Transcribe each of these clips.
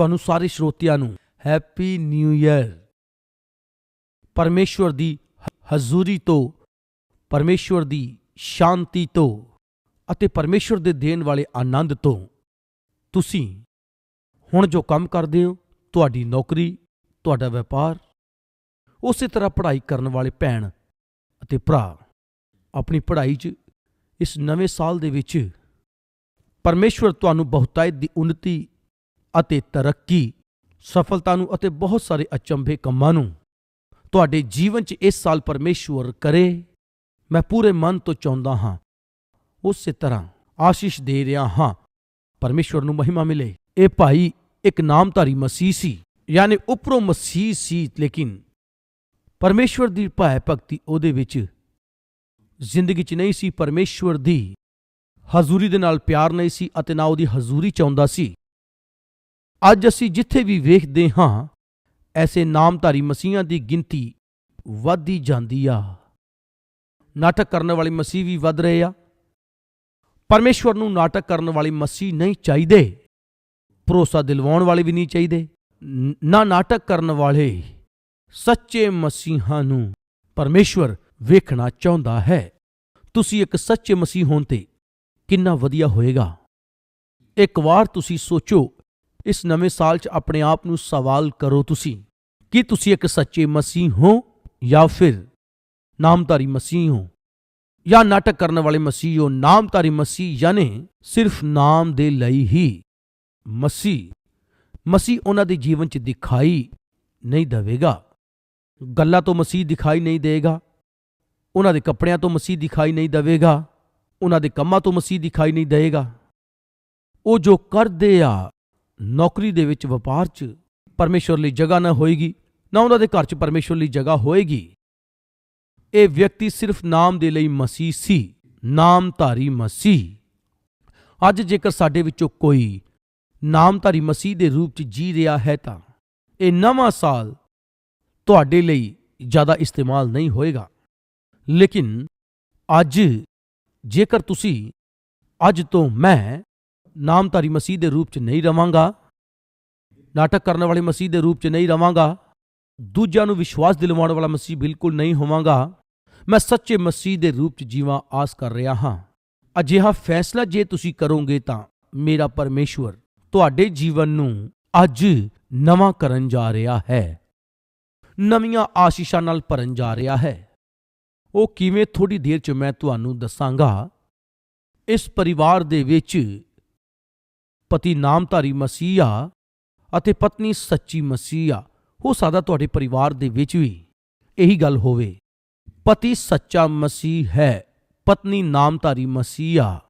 ਤੁਹਾਨੂੰ ਸਾਰੇ ਸਰੋਤਿਆਂ ਨੂੰ ਹੈਪੀ ਨਿਊ ਇਅਰ ਪਰਮੇਸ਼ਵਰ ਦੀ ਹਜ਼ੂਰੀ ਤੋਂ, ਪਰਮੇਸ਼ਵਰ ਦੀ ਸ਼ਾਂਤੀ ਤੋਂ ਅਤੇ ਪਰਮੇਸ਼ਵਰ ਦੇ ਦੇਣ ਵਾਲੇ ਆਨੰਦ ਤੋਂ ਤੁਸੀਂ ਹੁਣ ਜੋ ਕੰਮ ਕਰਦੇ ਹੋ, ਤੁਹਾਡੀ ਨੌਕਰੀ, ਤੁਹਾਡਾ ਵਪਾਰ, ਉਸੇ ਤਰ੍ਹਾਂ ਪੜ੍ਹਾਈ ਕਰਨ ਵਾਲੇ ਭੈਣ ਅਤੇ ਭਰਾ ਆਪਣੀ ਪੜ੍ਹਾਈ 'ਚ ਇਸ ਨਵੇਂ ਸਾਲ ਦੇ ਵਿੱਚ ਪਰਮੇਸ਼ਵਰ ਤੁਹਾਨੂੰ ਬਹੁਤਾਇਤ ਦੀ ਉન્નਤੀ ਅਤੇ ਤਰੱਕੀ, ਸਫਲਤਾ ਨੂੰ ਅਤੇ ਬਹੁਤ ਸਾਰੇ ਅਚੰਭੇ ਕੰਮਾਂ ਨੂੰ। ਤੁਹਾਡੇ ਜੀਵਨ 'ਚ ਇਸ ਸਾਲ ਪਰਮੇਸ਼ਵਰ ਕਰੇ, ਮੈਂ ਪੂਰੇ ਮਨ ਤੋਂ ਚਾਹੁੰਦਾ ਹਾਂ। ਉਸੇ ਤਰ੍ਹਾਂ ਆਸ਼ੀਸ਼ ਦੇ ਰਿਹਾ ਹਾਂ, ਪਰਮੇਸ਼ਵਰ ਨੂੰ ਮਹਿਮਾ ਮਿਲੇ। ਇਹ ਭਾਈ ਇੱਕ ਨਾਮਧਾਰੀ ਮਸੀਹ ਸੀ, ਯਾਨੀ ਉੱਪਰੋਂ ਮਸੀਹ ਸੀ, ਲੇਕਿਨ ਪਰਮੇਸ਼ਵਰ ਦੀ ਭੈ ਭਗਤੀ ਉਹਦੇ ਵਿੱਚ ਜ਼ਿੰਦਗੀ 'ਚ ਨਹੀਂ ਸੀ, ਪਰਮੇਸ਼ਵਰ ਦੀ ਹਜ਼ੂਰੀ ਦੇ ਨਾਲ ਪਿਆਰ ਨਹੀਂ ਸੀ ਅਤੇ ਨਾ ਉਹਦੀ ਹਜ਼ੂਰੀ ਚਾਹੁੰਦਾ ਸੀ। ਅੱਜ ਅਸੀਂ ਜਿੱਥੇ ਵੀ ਵੇਖਦੇ ਹਾਂ, ਐਸੇ ਨਾਮਧਾਰੀ ਮਸੀਹਾਂ ਦੀ ਗਿਣਤੀ ਵੱਧਦੀ ਜਾਂਦੀ ਆ। ਨਾਟਕ ਕਰਨ ਵਾਲੇ ਮਸੀਹ ਵੀ ਵੱਧ ਰਹੇ ਆ। ਪਰਮੇਸ਼ਵਰ ਨੂੰ ਨਾਟਕ ਕਰਨ ਵਾਲੇ ਮਸੀਹ ਨਹੀਂ ਚਾਹੀਦੇ। ਭਰੋਸਾ ਦਿਲਵਾਉਣ ਵਾਲੇ ਵੀ ਨਹੀਂ ਚਾਹੀਦੇ। ਨਾ ਨਾਟਕ ਕਰਨ ਵਾਲੇ ਸੱਚੇ ਮਸੀਹਾਂ ਨੂੰ ਪਰਮੇਸ਼ਵਰ ਵੇਖਣਾ ਚਾਹੁੰਦਾ ਹੈ। ਤੁਸੀਂ ਇੱਕ ਸੱਚੇ ਮਸੀਹ ਹੋਣ ਤੇ ਕਿੰਨਾ ਵਧੀਆ ਹੋਏਗਾ। ਇੱਕ ਵਾਰ ਤੁਸੀਂ ਸੋਚੋ ਇਸ ਨਵੇਂ ਸਾਲ 'ਚ ਆਪਣੇ ਆਪ ਨੂੰ ਸਵਾਲ ਕਰੋ ਤੁਸੀਂ। ਕਿ ਤੁਸੀਂ ਇੱਕ ਸੱਚੇ ਮਸੀਹ ਹੋ ਜਾਂ ਫਿਰ ਨਾਮਧਾਰੀ ਮਸੀਹ ਹੋ? ਜਾਂ ਨਾਟਕ ਕਰਨ ਵਾਲੇ ਮਸੀਹ ਹੋ? ਨਾਮਧਾਰੀ ਮਸੀਹ ਯਾਨੀ ਸਿਰਫ ਨਾਮ ਦੇ ਲਈ ਹੀ ਮਸੀਹ। ਮਸੀਹ ਉਹਨਾਂ ਦੇ ਜੀਵਨ 'ਚ ਦਿਖਾਈ ਨਹੀਂ ਦੇਵੇਗਾ। ਗੱਲਾਂ ਤੋਂ ਮਸੀਹ ਦਿਖਾਈ ਨਹੀਂ ਦੇਗਾ ਉਹਨਾਂ ਦੇ ਕੱਪੜਿਆਂ ਤੋਂ ਮਸੀਹ ਦਿਖਾਈ ਨਹੀਂ ਦੇਵੇਗਾ। ਉਹਨਾਂ ਦੇ ਕੰਮਾਂ ਤੋਂ ਮਸੀਹ ਦਿਖਾਈ ਨਹੀਂ ਦੇਵੇਗਾ। ਉਹ ਜੋ ਕਰਦੇ ਆ ਨੌਕਰੀ ਦੇ ਵਿੱਚ ਵਪਾਰ 'ਚ ਪਰਮੇਸ਼ਵਰ ਲਈ ਜਗ੍ਹਾ ਨਾ ਹੋਏਗੀ, ਨਾ ਉਹਨਾਂ ਦੇ ਘਰ 'ਚ ਪਰਮੇਸ਼ਵਰ ਲਈ ਜਗ੍ਹਾ ਹੋਏਗੀ। ਇਹ ਵਿਅਕਤੀ ਸਿਰਫ ਨਾਮ ਦੇ ਲਈ ਮਸੀਹ ਸੀ, ਨਾਮਧਾਰੀ ਮਸੀਹ। ਅੱਜ ਜੇਕਰ ਸਾਡੇ ਵਿੱਚੋਂ ਕੋਈ ਨਾਮਧਾਰੀ ਮਸੀਹ ਦੇ ਰੂਪ 'ਚ ਜੀ ਰਿਹਾ ਹੈ ਤਾਂ ਇਹ ਨਵਾਂ ਸਾਲ ਤੁਹਾਡੇ ਲਈ ਜ਼ਿਆਦਾ ਇਸਤੇਮਾਲ ਨਹੀਂ ਹੋਏਗਾ। ਲੇਕਿਨ ਅੱਜ ਜੇਕਰ ਤੁਸੀਂ ਅੱਜ ਤੋਂ ਮੈਂ ਨਾਮਧਾਰੀ ਮਸੀਹ ਦੇ ਰੂਪ 'ਚ ਨਹੀਂ ਰਵਾਂਗਾ, ਨਾਟਕ ਕਰਨ ਵਾਲੇ ਮਸੀਹ ਦੇ ਰੂਪ 'ਚ ਨਹੀਂ ਰਵਾਂਗਾ, ਦੂਜਿਆਂ ਨੂੰ ਵਿਸ਼ਵਾਸ ਦਿਲਵਾਉਣ ਵਾਲਾ ਮਸੀਹ ਬਿਲਕੁਲ ਨਹੀਂ ਹੋਵਾਂਗਾ, ਮੈਂ ਸੱਚੇ ਮਸੀਹ ਦੇ ਰੂਪ 'ਚ ਜੀਵਾਂ ਆਸ ਕਰ ਰਿਹਾ ਹਾਂ। ਅਜਿਹਾ ਫੈਸਲਾ ਜੇ ਤੁਸੀਂ ਕਰੋਗੇ ਤਾਂ ਮੇਰਾ ਪਰਮੇਸ਼ਵਰ ਤੁਹਾਡੇ ਜੀਵਨ ਨੂੰ ਅੱਜ ਨਵਾਂ ਕਰਨ ਜਾ ਰਿਹਾ ਹੈ। ਨਵੀਆਂ ਆਸ਼ੀਸ਼ਾਂ ਨਾਲ ਭਰਨ ਜਾ ਰਿਹਾ ਹੈ। ਉਹ ਕਿਵੇਂ ਥੋੜੀ ਦੇਰ 'ਚ ਮੈਂ ਤੁਹਾਨੂੰ ਦੱਸਾਂਗਾ, ਇਸ ਪਰਿਵਾਰ ਦੇ ਵਿੱਚ ਪਤੀ ਨਾਮਧਾਰੀ ਮਸੀਹਾ ਅਤੇ ਪਤਨੀ ਸੱਚੀ ਮਸੀਹਾ, ਹੋ ਸਕਦਾ ਤੁਹਾਡੇ ਪਰਿਵਾਰ ਦੇ ਵਿੱਚ ਵੀ ਇਹੀ ਗੱਲ ਹੋਵੇ। ਪਤੀ ਸੱਚਾ ਮਸੀਹ ਹੈ, ਪਤਨੀ ਨਾਮਧਾਰੀ ਮਸੀਹਾ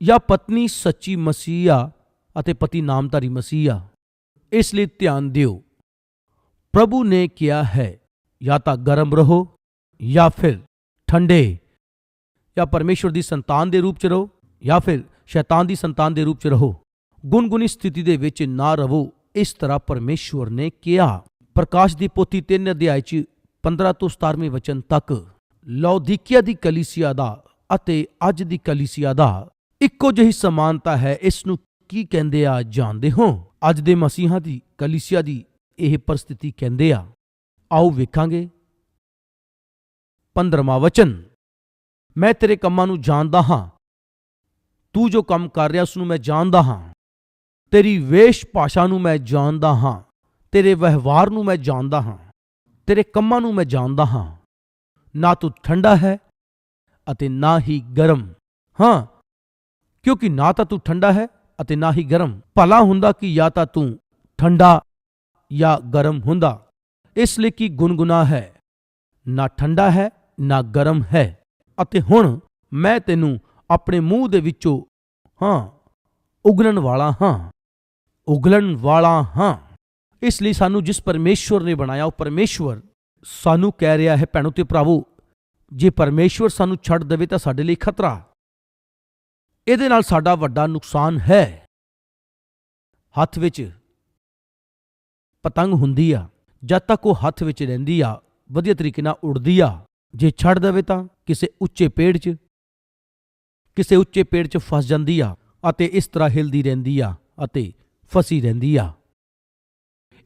ਜਾਂ ਪਤਨੀ ਸੱਚੀ ਮਸੀਹਾ ਅਤੇ ਪਤੀ ਨਾਮਧਾਰੀ ਮਸੀਹਾ। ਇਸ ਲਈ ਧਿਆਨ ਦਿਓ, ਪ੍ਰਭੂ ਨੇ ਕਿਹਾ ਹੈ, ਜਾਂ ਤਾਂ ਗਰਮ ਰਹੋ ਜਾਂ ਫਿਰ ਠੰਡੇ, ਜਾਂ ਪਰਮੇਸ਼ਵਰ ਦੀ ਸੰਤਾਨ ਦੇ ਰੂਪ ਚ ਰਹੋ ਜਾਂ ਫਿਰ ਸ਼ੈਤਾਨ ਦੀ ਸੰਤਾਨ ਦੇ ਰੂਪ ਚ ਰਹੋ। ਗੁੰਗੁਨੀ ਸਥਿਤੀ ਦੇ ਵਿੱਚ ਨਾ ਰਹੋ ਇਸ ਤਰ੍ਹਾਂ ਪਰਮੇਸ਼ਵਰ ਨੇ ਕਿਹਾ। ਪ੍ਰਕਾਸ਼ ਦੀ ਪੋਥੀ 3 ਅਧਿਆਇ ਚ 15 ਤੋਂ 17ਵੇਂ ਵਚਨ ਤੱਕ ਲੌਦੀਕੀਆ ਦੀ ਕਲੀਸਿਆ ਦਾ ਅਤੇ ਅੱਜ ਦੀ ਕਲੀਸਿਆ ਦਾ ਇੱਕੋ ਜਿਹੀ ਸਮਾਨਤਾ ਹੈ ਇਸ ਨੂੰ ਕੀ ਕਹਿੰਦੇ ਆ, ਜਾਣਦੇ ਹੋ? ਅੱਜ ਦੇ ਮਸੀਹਾ ਦੀ ਕਲੀਸਿਆ ਦੀ ਇਹ ਪਰਿਸਥਿਤੀ ਕਹਿੰਦੇ ਆ। ਆਓ ਵੇਖਾਂਗੇ। 15ਵਾਂ ਵਚਨ, ਮੈਂ ਤੇਰੇ ਕੰਮਾਂ ਨੂੰ ਜਾਣਦਾ ਹਾਂ। ਤੂੰ ਜੋ ਕੰਮ ਕਰ ਰਿਹਾ ਉਸ ਨੂੰ ਮੈਂ ਜਾਣਦਾ ਹਾਂ। ਤੇਰੀ ਵੇਸ਼ ਭਾਸ਼ਾ ਨੂੰ ਮੈਂ ਜਾਣਦਾ ਹਾਂ, ਤੇਰੇ ਵਿਵਹਾਰ ਨੂੰ ਮੈਂ ਜਾਣਦਾ ਹਾਂ, ਤੇਰੇ ਕੰਮਾਂ ਨੂੰ ਮੈਂ ਜਾਣਦਾ ਹਾਂ। ਨਾ ਤੂੰ ਠੰਡਾ ਹੈ ਅਤੇ ਨਾ ਹੀ ਗਰਮ। ਹਾਂ, ਕਿਉਂਕਿ ਨਾ ਤਾਂ ਤੂੰ ਠੰਡਾ ਹੈ ਅਤੇ ਨਾ ਹੀ ਗਰਮ। ਭਲਾ ਹੁੰਦਾ ਕਿ ਜਾਂ ਤਾਂ ਤੂੰ ਠੰਡਾ ਜਾਂ ਗਰਮ ਹੁੰਦਾ। ਇਸ ਲਈ ਕਿ ਗੁਨਗੁਨਾ ਹੈ? ਨਾ ਠੰਡਾ ਹੈ, ਨਾ ਗਰਮ ਹੈ। ਅਤੇ ਹੁਣ ਮੈਂ ਤੈਨੂੰ ਆਪਣੇ ਮੂੰਹ ਦੇ ਵਿੱਚੋਂ, ਹਾਂ, ਉਗਲਣ ਵਾਲਾ ਹਾਂ। ਉਗਲਣ ਵਾਲਾ ਹਾਂ। ਇਸ ਲਈ ਸਾਨੂੰ ਜਿਸ ਪਰਮੇਸ਼ਵਰ ਨੇ ਬਣਾਇਆ, ਉਹ ਪਰਮੇਸ਼ਵਰ ਸਾਨੂੰ ਕਹਿ ਰਿਹਾ ਹੈ, ਭੈਣੋ ਤੇ ਭਰਾਵੋ, ਜੇ ਪਰਮੇਸ਼ਵਰ ਸਾਨੂੰ ਛੱਡ ਦੇਵੇ ਤਾਂ ਸਾਡੇ ਲਈ ਖਤਰਾ। ਇਹਦੇ ਨਾਲ ਸਾਡਾ ਵੱਡਾ ਨੁਕਸਾਨ ਹੈ। ਹੱਥ ਵਿੱਚ ਪਤੰਗ ਹੁੰਦੀ ਆ, ਜਦ ਤੱਕ ਉਹ ਹੱਥ ਵਿੱਚ ਰਹਿੰਦੀ ਆ, ਵਧੀਆ ਤਰੀਕੇ ਨਾਲ ਉੱਡਦੀ ਆ, ਜੇ ਛੱਡ ਦੇਵੇ ਤਾਂ ਕਿਸੇ ਉੱਚੇ ਪੇੜ 'ਚ, ਕਿਸੇ ਉੱਚੇ ਪੇੜ 'ਚ ਫਸ ਜਾਂਦੀ ਆ ਅਤੇ ਇਸ ਤਰ੍ਹਾਂ ਹਿਲਦੀ ਰਹਿੰਦੀ ਆ ਅਤੇ ਫਸੀ ਰਹਿੰਦੀ ਆ।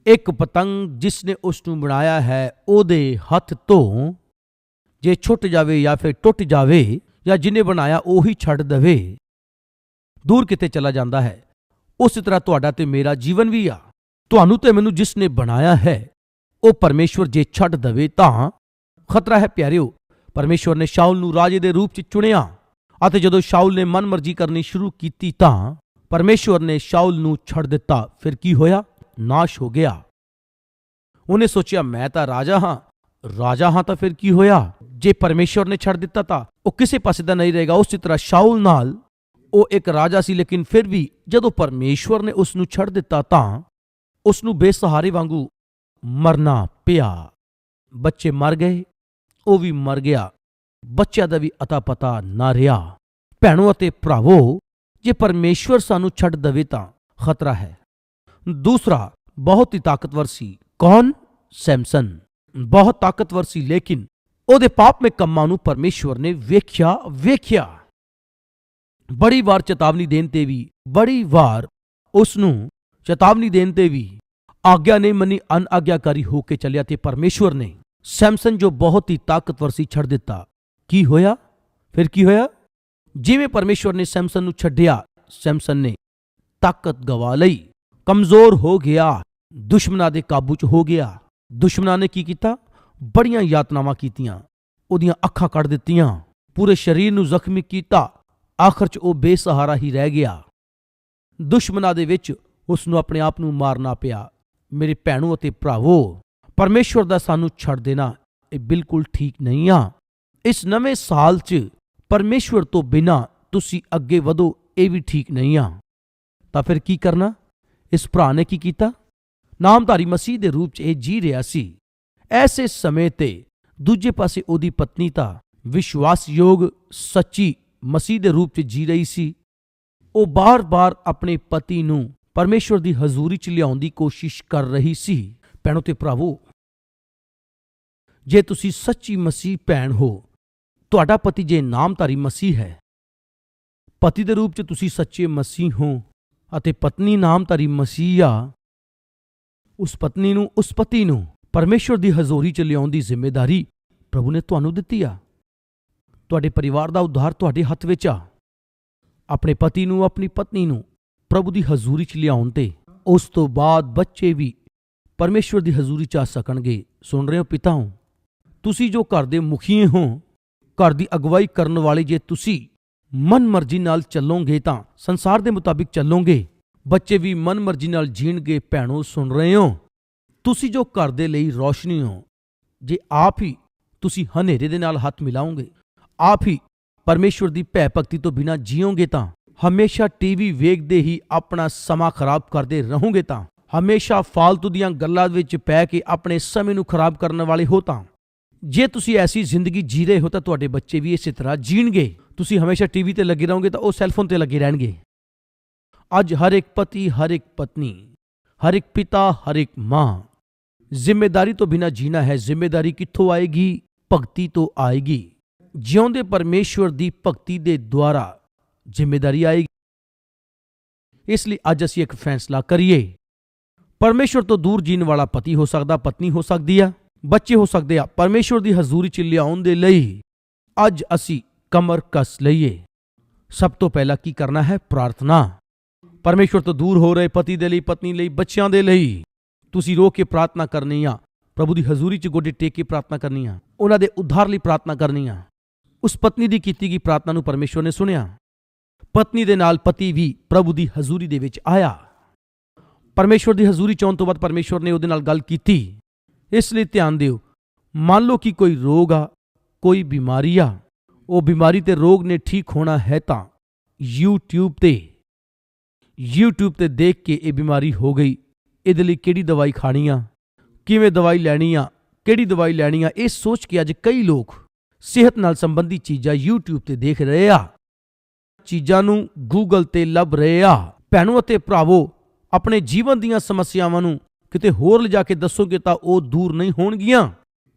ਇੱਕ ਪਤੰਗ ਜਿਸ ਨੇ ਉਸ ਨੂੰ ਬਣਾਇਆ ਹੈ, ਉਹਦੇ ਹੱਥ ਤੋਂ ਜੇ ਛੁੱਟ ਜਾਵੇ ਜਾਂ ਫਿਰ ਟੁੱਟ ਜਾਵੇ ਜਾਂ ਜਿਹਨੇ ਬਣਾਇਆ ਉਹੀ ਛੱਡ ਦੇਵੇ। ਦੂਰ ਕਿਤੇ ਚਲਾ ਜਾਂਦਾ ਹੈ। ਉਸੇ ਤਰ੍ਹਾਂ ਤੁਹਾਡਾ ਤੇ ਮੇਰਾ ਜੀਵਨ ਵੀ ਆ। ਤੁਹਾਨੂੰ ਤੇ ਮੈਨੂੰ ਜਿਸ ਨੇ ਬਣਾਇਆ ਹੈ, ਉਹ ਪਰਮੇਸ਼ਵਰ ਜੇ ਛੱਡ ਦੇਵੇ ਤਾਂ ਖਤਰਾ ਹੈ ਪਿਆਰਿਓ। ਪਰਮੇਸ਼ਵਰ ਨੇ ਸ਼ਾਉਲ ਨੂੰ ਰਾਜੇ ਦੇ ਰੂਪ 'ਚ ਚੁਣਿਆ। ਅਤੇ ਜਦੋਂ ਸ਼ਾਉਲ ਨੇ ਮਨਮਰਜ਼ੀ ਕਰਨੀ ਸ਼ੁਰੂ ਕੀਤੀ ਤਾਂ ਪਰਮੇਸ਼ਵਰ ਨੇ ਸ਼ਾਉਲ ਨੂੰ ਛੱਡ ਦਿੱਤਾ। ਫਿਰ ਕੀ ਹੋਇਆ? ਨਾਸ਼ ਹੋ ਗਿਆ। ਉਹਨੇ ਸੋਚਿਆ, ਮੈਂ ਤਾਂ ਰਾਜਾ ਹਾਂ। ਰਾਜਾ ਹਾਂ ਤਾਂ ਫਿਰ ਕੀ ਹੋਇਆ? ਜੇ ਪਰਮੇਸ਼ਵਰ ਨੇ ਛੱਡ ਦਿੱਤਾ ਤਾਂ ਉਹ ਕਿਸੇ ਪਾਸੇ ਦਾ ਨਹੀਂ ਰਹੇਗਾ। ਉਸੇ ਤਰ੍ਹਾਂ ਸ਼ਾਉਲ ਨਾਲ ਉਹ ਇੱਕ ਰਾਜਾ ਸੀ, ਲੇਕਿਨ ਫਿਰ ਵੀ ਜਦੋਂ ਪਰਮੇਸ਼ਵਰ ਨੇ ਉਸ ਨੂੰ ਛੱਡ ਦਿੱਤਾ ਤਾਂ ਉਸ ਨੂੰ ਬੇਸਹਾਰੇ ਵਾਂਗੂ ਮਰਨਾ ਪਿਆ। ਬੱਚੇ ਮਰ ਗਏ। ਉਹ ਵੀ ਮਰ ਗਿਆ। ਬੱਚਿਆਂ ਦਾ ਵੀ ਅਤਾ ਪਤਾ ਨਾ ਰਿਹਾ। ਭੈਣੋ ਅਤੇ ਭਰਾਵੋ ਜੇ ਪਰਮੇਸ਼ਵਰ ਸਾਨੂੰ ਛੱਡ ਦਵੇ ਤਾਂ ਖਤਰਾ ਹੈ। ਦੂਸਰਾ, ਬਹੁਤ ਹੀ ਤਾਕਤਵਰ ਸੀ। ਕੌਣ? ਸੈਮਸਨ। ਬਹੁਤ ਤਾਕਤਵਰ ਸੀ, ਲੇਕਿਨ ਉਹਦੇ ਪਾਪਮੇ ਕੰਮਾਂ ਨੂੰ ਪਰਮੇਸ਼ਵਰ ਨੇ ਵੇਖਿਆ ਵੇਖਿਆ। ਬੜੀ ਵਾਰ ਚੇਤਾਵਨੀ ਦੇਣ ਤੇ ਵੀ, ਬੜੀ ਵਾਰ ਉਸ ਨੂੰ ਚੇਤਾਵਨੀ ਦੇਣ ਤੇ ਵੀ ਆਗਿਆ ਨਹੀਂ ਮੰਨੀ ਅਨਆਗਿਆਕਾਰੀ ਹੋ ਕੇ ਚੱਲਿਆ ਤੇ ਪਰਮੇਸ਼ਵਰ ਨੇ ਸੈਮਸਨ ਜੋ ਬਹੁਤ ਹੀ ਤਾਕਤਵਰ ਸੀ, ਛੱਡ ਦਿੱਤਾ। ਕੀ ਹੋਇਆ? ਫਿਰ ਕੀ ਹੋਇਆ? ਜਿਵੇਂ ਪਰਮੇਸ਼ਵਰ ਨੇ ਸੈਮਸਨ ਨੂੰ ਛੱਡਿਆ, ਸੈਮਸਨ ਨੇ ਤਾਕਤ ਗਵਾ ਲਈ। ਕਮਜ਼ੋਰ ਹੋ ਗਿਆ, ਦੁਸ਼ਮਣਾਂ ਦੇ ਕਾਬੂ 'ਚ ਹੋ ਗਿਆ। ਦੁਸ਼ਮਣਾਂ ਨੇ ਕੀ ਕੀਤਾ? ਬੜੀਆਂ ਯਾਤਨਾਵਾਂ ਕੀਤੀਆਂ, ਉਹਦੀਆਂ ਅੱਖਾਂ ਕੱਢ ਦਿੱਤੀਆਂ। ਪੂਰੇ ਸਰੀਰ ਨੂੰ ਜ਼ਖਮੀ ਕੀਤਾ, ਆਖਰ 'ਚ ਉਹ ਬੇਸਹਾਰਾ ਹੀ ਰਹਿ ਗਿਆ। ਦੁਸ਼ਮਣਾਂ ਦੇ ਵਿੱਚ ਉਸ ਨੂੰ ਆਪਣੇ ਆਪ ਨੂੰ ਮਾਰਨਾ ਪਿਆ, ਮੇਰੇ ਭੈਣੋ ਅਤੇ ਭਰਾਵੋ, ਪਰਮੇਸ਼ਵਰ ਦਾ ਸਾਨੂੰ ਛੱਡ ਦੇਣਾ, ਇਹ ਬਿਲਕੁਲ ਠੀਕ ਨਹੀਂ ਆ। ਇਸ ਨਵੇਂ ਸਾਲ 'ਚ ਪਰਮੇਸ਼ਵਰ ਤੋਂ ਬਿਨਾ ਤੁਸੀਂ ਅੱਗੇ ਵਧੋ, ਇਹ ਵੀ ਠੀਕ ਨਹੀਂ ਆ। ਤਾਂ ਫਿਰ ਕੀ ਕਰਨਾ? ਇਸ ਭਰਾ ਨੇ ਕੀ ਕੀਤਾ? ਨਾਮਧਾਰੀ ਮਸੀਹ ਦੇ ਰੂਪ 'ਚ ਇਹ ਜੀ ਰਿਹਾ ਸੀ। ਐਸੇ ਸਮੇਂ ਤੇ ਦੂਜੇ ਪਾਸੇ ਉਹਦੀ ਪਤਨੀ ਤਾਂ ਵਿਸ਼ਵਾਸਯੋਗ ਸੱਚੀ ਮਸੀਹ ਦੇ ਰੂਪ 'ਚ ਜੀ ਰਹੀ ਸੀ। ਉਹ ਬਾਰ-ਬਾਰ ਆਪਣੇ ਪਤੀ ਨੂੰ ਪਰਮੇਸ਼ਵਰ ਦੀ ਹਜ਼ੂਰੀ 'ਚ ਲਿਆਉਣ ਦੀ ਕੋਸ਼ਿਸ਼ ਕਰ ਰਹੀ ਸੀ। ਭੈਣੋ ਤੇ ਭਰਾਵੋ, ਜੇ ਤੁਸੀਂ ਸੱਚੀ ਮਸੀਹ ਭੈਣ ਹੋ ਤੁਹਾਡਾ ਪਤੀ ਜੇ ਨਾਮਧਾਰੀ ਮਸੀਹ ਹੈ, ਪਤੀ ਦੇ ਰੂਪ 'ਚ ਤੁਸੀਂ ਸੱਚੇ ਮਸੀਹ ਹੋ ਅਤੇ ਪਤਨੀ ਨਾਮਧਾਰੀ ਮਸੀਹਾ ਉਸ ਪਤਨੀ ਨੂੰ, ਉਸ ਪਤੀ ਨੂੰ ਪਰਮੇਸ਼ਵਰ ਦੀ ਹਜ਼ੂਰੀ 'ਚ ਲਿਆਉਣ ਦੀ ਜ਼ਿੰਮੇਵਾਰੀ ਪ੍ਰਭੂ ਨੇ ਤੁਹਾਨੂੰ ਦਿੱਤੀ ਆ। ਤੁਹਾਡੇ ਪਰਿਵਾਰ ਦਾ ਉਧਾਰ ਤੁਹਾਡੇ ਹੱਥ ਵਿੱਚ ਆ। ਆਪਣੇ ਪਤੀ ਨੂੰ, ਆਪਣੀ ਪਤਨੀ ਨੂੰ ਪ੍ਰਭੂ ਦੀ ਹਜ਼ੂਰੀ 'ਚ ਲਿਆਉਣ ਤੇ ਉਸ ਤੋਂ ਬਾਅਦ ਬੱਚੇ ਵੀ ਪਰਮੇਸ਼ਵਰ ਦੀ ਹਜ਼ੂਰੀ 'ਚ ਆ ਸਕਣਗੇ। ਸੁਣ ਰਹੇ ਹੋ ਪਿਤਾਓ, ਤੁਸੀਂ ਜੋ ਘਰ ਦੇ ਮੁਖੀਏ ਹੋ ਘਰ ਦੀ ਅਗਵਾਈ ਕਰਨ ਵਾਲੇ ਜੇ ਤੁਸੀਂ ਮਨ ਮਰਜ਼ੀ ਨਾਲ ਚੱਲੋਗੇ ਤਾਂ ਸੰਸਾਰ ਦੇ ਮੁਤਾਬਿਕ ਚੱਲੋਗੇ। ਬੱਚੇ ਵੀ ਮਨ ਮਰਜ਼ੀ ਨਾਲ ਜੀਣਗੇ, ਭੈਣੋ, ਸੁਣ ਰਹੇ ਹੋ? ਤੁਸੀਂ ਜੋ ਘਰ ਦੇ ਲਈ ਰੋਸ਼ਨੀ ਹੋ, ਜੇ ਆਪ ਹੀ ਤੁਸੀਂ ਹਨੇਰੇ ਦੇ ਨਾਲ ਹੱਥ ਮਿਲਾਓਗੇ, ਆਪ ਹੀ ਪਰਮੇਸ਼ਵਰ ਦੀ ਭੈ ਭਗਤੀ ਤੋਂ ਬਿਨਾਂ ਜੀਓਗੇ ਤਾਂ, ਹਮੇਸ਼ਾ ਟੀਵੀ ਵੇਖਦੇ ਹੀ ਆਪਣਾ ਸਮਾਂ ਖਰਾਬ ਕਰਦੇ ਰਹੋਗੇ ਤਾਂ, ਹਮੇਸ਼ਾ ਫਾਲਤੂ ਦੀਆਂ ਗੱਲਾਂ ਵਿੱਚ ਪੈ ਕੇ ਆਪਣੇ ਸਮੇਂ ਨੂੰ ਖਰਾਬ ਕਰਨ ਵਾਲੇ ਹੋ ਤਾਂ। ਜੇ ਤੁਸੀਂ ਐਸੀ ਜ਼ਿੰਦਗੀ ਜੀ ਰਹੇ ਹੋ ਤਾਂ ਤੁਹਾਡੇ ਬੱਚੇ ਵੀ ਇਸੇ ਤਰ੍ਹਾਂ ਜੀਣਗੇ। ਤੁਸੀਂ ਹਮੇਸ਼ਾ ਟੀਵੀ ਤੇ ਲੱਗੇ ਰਹੋਗੇ ਤਾਂ ਉਹ ਸੈੱਲਫੋਨ ਤੇ ਲੱਗੇ ਰਹਿਣਗੇ। ਅੱਜ ਹਰ ਇੱਕ ਪਤੀ, ਹਰ ਇੱਕ ਪਤਨੀ, ਹਰ ਇੱਕ ਪਿਤਾ, ਹਰ ਇੱਕ ਮਾਂ ਜ਼ਿੰਮੇਵਾਰੀ ਤੋਂ ਬਿਨਾਂ ਜੀਣਾ ਹੈ। ਜ਼ਿੰਮੇਵਾਰੀ ਕਿੱਥੋਂ ਆਏਗੀ? ਭਗਤੀ ਤੋਂ ਆਏਗੀ। ਜਿਉਂਦੇ ਪਰਮੇਸ਼ਵਰ ਦੀ ਭਗਤੀ ਦੇ ਦੁਆਰਾ ਜ਼ਿੰਮੇਵਾਰੀ ਆਏਗੀ। ਇਸ ਲਈ ਅੱਜ ਅਸੀਂ ਇੱਕ ਫੈਸਲਾ ਕਰੀਏ। ਪਰਮੇਸ਼ਵਰ ਤੋਂ ਦੂਰ ਜੀਣ ਵਾਲਾ ਪਤੀ ਹੋ ਸਕਦਾ, ਪਤਨੀ ਹੋ ਸਕਦੀ ਆ। ਬੱਚੇ ਹੋ ਸਕਦੇ ਆ। ਪਰਮੇਸ਼ਵਰ ਦੀ ਹਜ਼ੂਰੀ ਚ ਲਿਆਉਣ ਦੇ ਲਈ ਅੱਜ ਅਸੀਂ ਕਮਰ ਕਸ ਲਈਏ। ਸਭ ਤੋਂ ਪਹਿਲਾਂ ਕੀ ਕਰਨਾ ਹੈ? ਪ੍ਰਾਰਥਨਾ। ਪਰਮੇਸ਼ਵਰ ਤੋਂ ਦੂਰ ਹੋ ਰਹੇ ਪਤੀ ਦੇ ਲਈ, ਪਤਨੀ ਲਈ, ਬੱਚਿਆਂ ਦੇ ਲਈ ਤੁਸੀਂ ਰੋ ਕੇ ਪ੍ਰਾਰਥਨਾ ਕਰਨੀ ਆ। ਪ੍ਰਭੂ ਦੀ ਹਜ਼ੂਰੀ 'ਚ ਗੋਡੇ ਟੇਕ ਕੇ ਪ੍ਰਾਰਥਨਾ ਕਰਨੀ ਆ। ਉਹਨਾਂ ਦੇ ਉଦ୍धाਰ ਲਈ ਪ੍ਰਾਰਥਨਾ ਕਰਨੀ ਆ। ਉਸ ਪਤਨੀ ਦੀ ਕੀਤੀ ਗਈ ਪ੍ਰਾਰਥਨਾ ਨੂੰ ਪਰਮੇਸ਼ਵਰ ਨੇ ਸੁਣਿਆ। ਪਤਨੀ ਦੇ ਨਾਲ ਪਤੀ ਵੀ ਪ੍ਰਭੂ ਦੀ ਹਜ਼ੂਰੀ ਦੇ ਵਿੱਚ ਆਇਆ। ਪਰਮੇਸ਼ਵਰ ਦੀ ਹਜ਼ੂਰੀ ਚਾਉਣ ਤੋਂ ਬਾਅਦ ਪਰਮੇਸ਼ਵਰ ਨੇ ਉਹਦੇ ਨਾਲ ਗੱਲ ਕੀਤੀ। ਇਸ ਲਈ ਧਿਆਨ ਦਿਓ। ਮੰਨ ਲਓ ਕਿ ਕੋਈ ਰੋਗ ਆ, ਕੋਈ ਬਿਮਾਰੀ ਆ, ਉਹ ਬਿਮਾਰੀ ਤੇ ਰੋਗ ਨੇ ਠੀਕ ਹੋਣਾ ਹੈ ਤਾਂ YouTube ਤੇ YouTube ਤੇ ਦੇਖ ਕੇ ਇਹ ਬਿਮਾਰੀ ਹੋ ਗਈ। ਇਹਦੇ ਲਈ ਕਿਹੜੀ ਦਵਾਈ ਖਾਣੀ ਆ? ਕਿਵੇਂ ਦਵਾਈ ਲੈਣੀ ਆ? ਕਿਹੜੀ ਦਵਾਈ ਲੈਣੀ ਆ? ਇਹ ਸੋਚ ਕੇ ਅੱਜ ਕਈ ਲੋਕ ਸਿਹਤ ਨਾਲ ਸੰਬੰਧੀ ਚੀਜ਼ਾਂ YouTube ਤੇ ਦੇਖ ਰਹੇ ਆ। ਚੀਜ਼ਾਂ ਨੂੰ Google ਤੇ ਲੱਭ ਰਹੇ ਆ। ਭੈਣੋ ਅਤੇ ਭਰਾਵੋ, ਆਪਣੇ ਜੀਵਨ ਦੀਆਂ ਸਮੱਸਿਆਵਾਂ ਨੂੰ ਕਿਤੇ ਹੋਰ ਲਿਜਾ ਕੇ ਦੱਸੋਗੇ ਤਾਂ ਉਹ ਦੂਰ ਨਹੀਂ ਹੋਣਗੀਆਂ।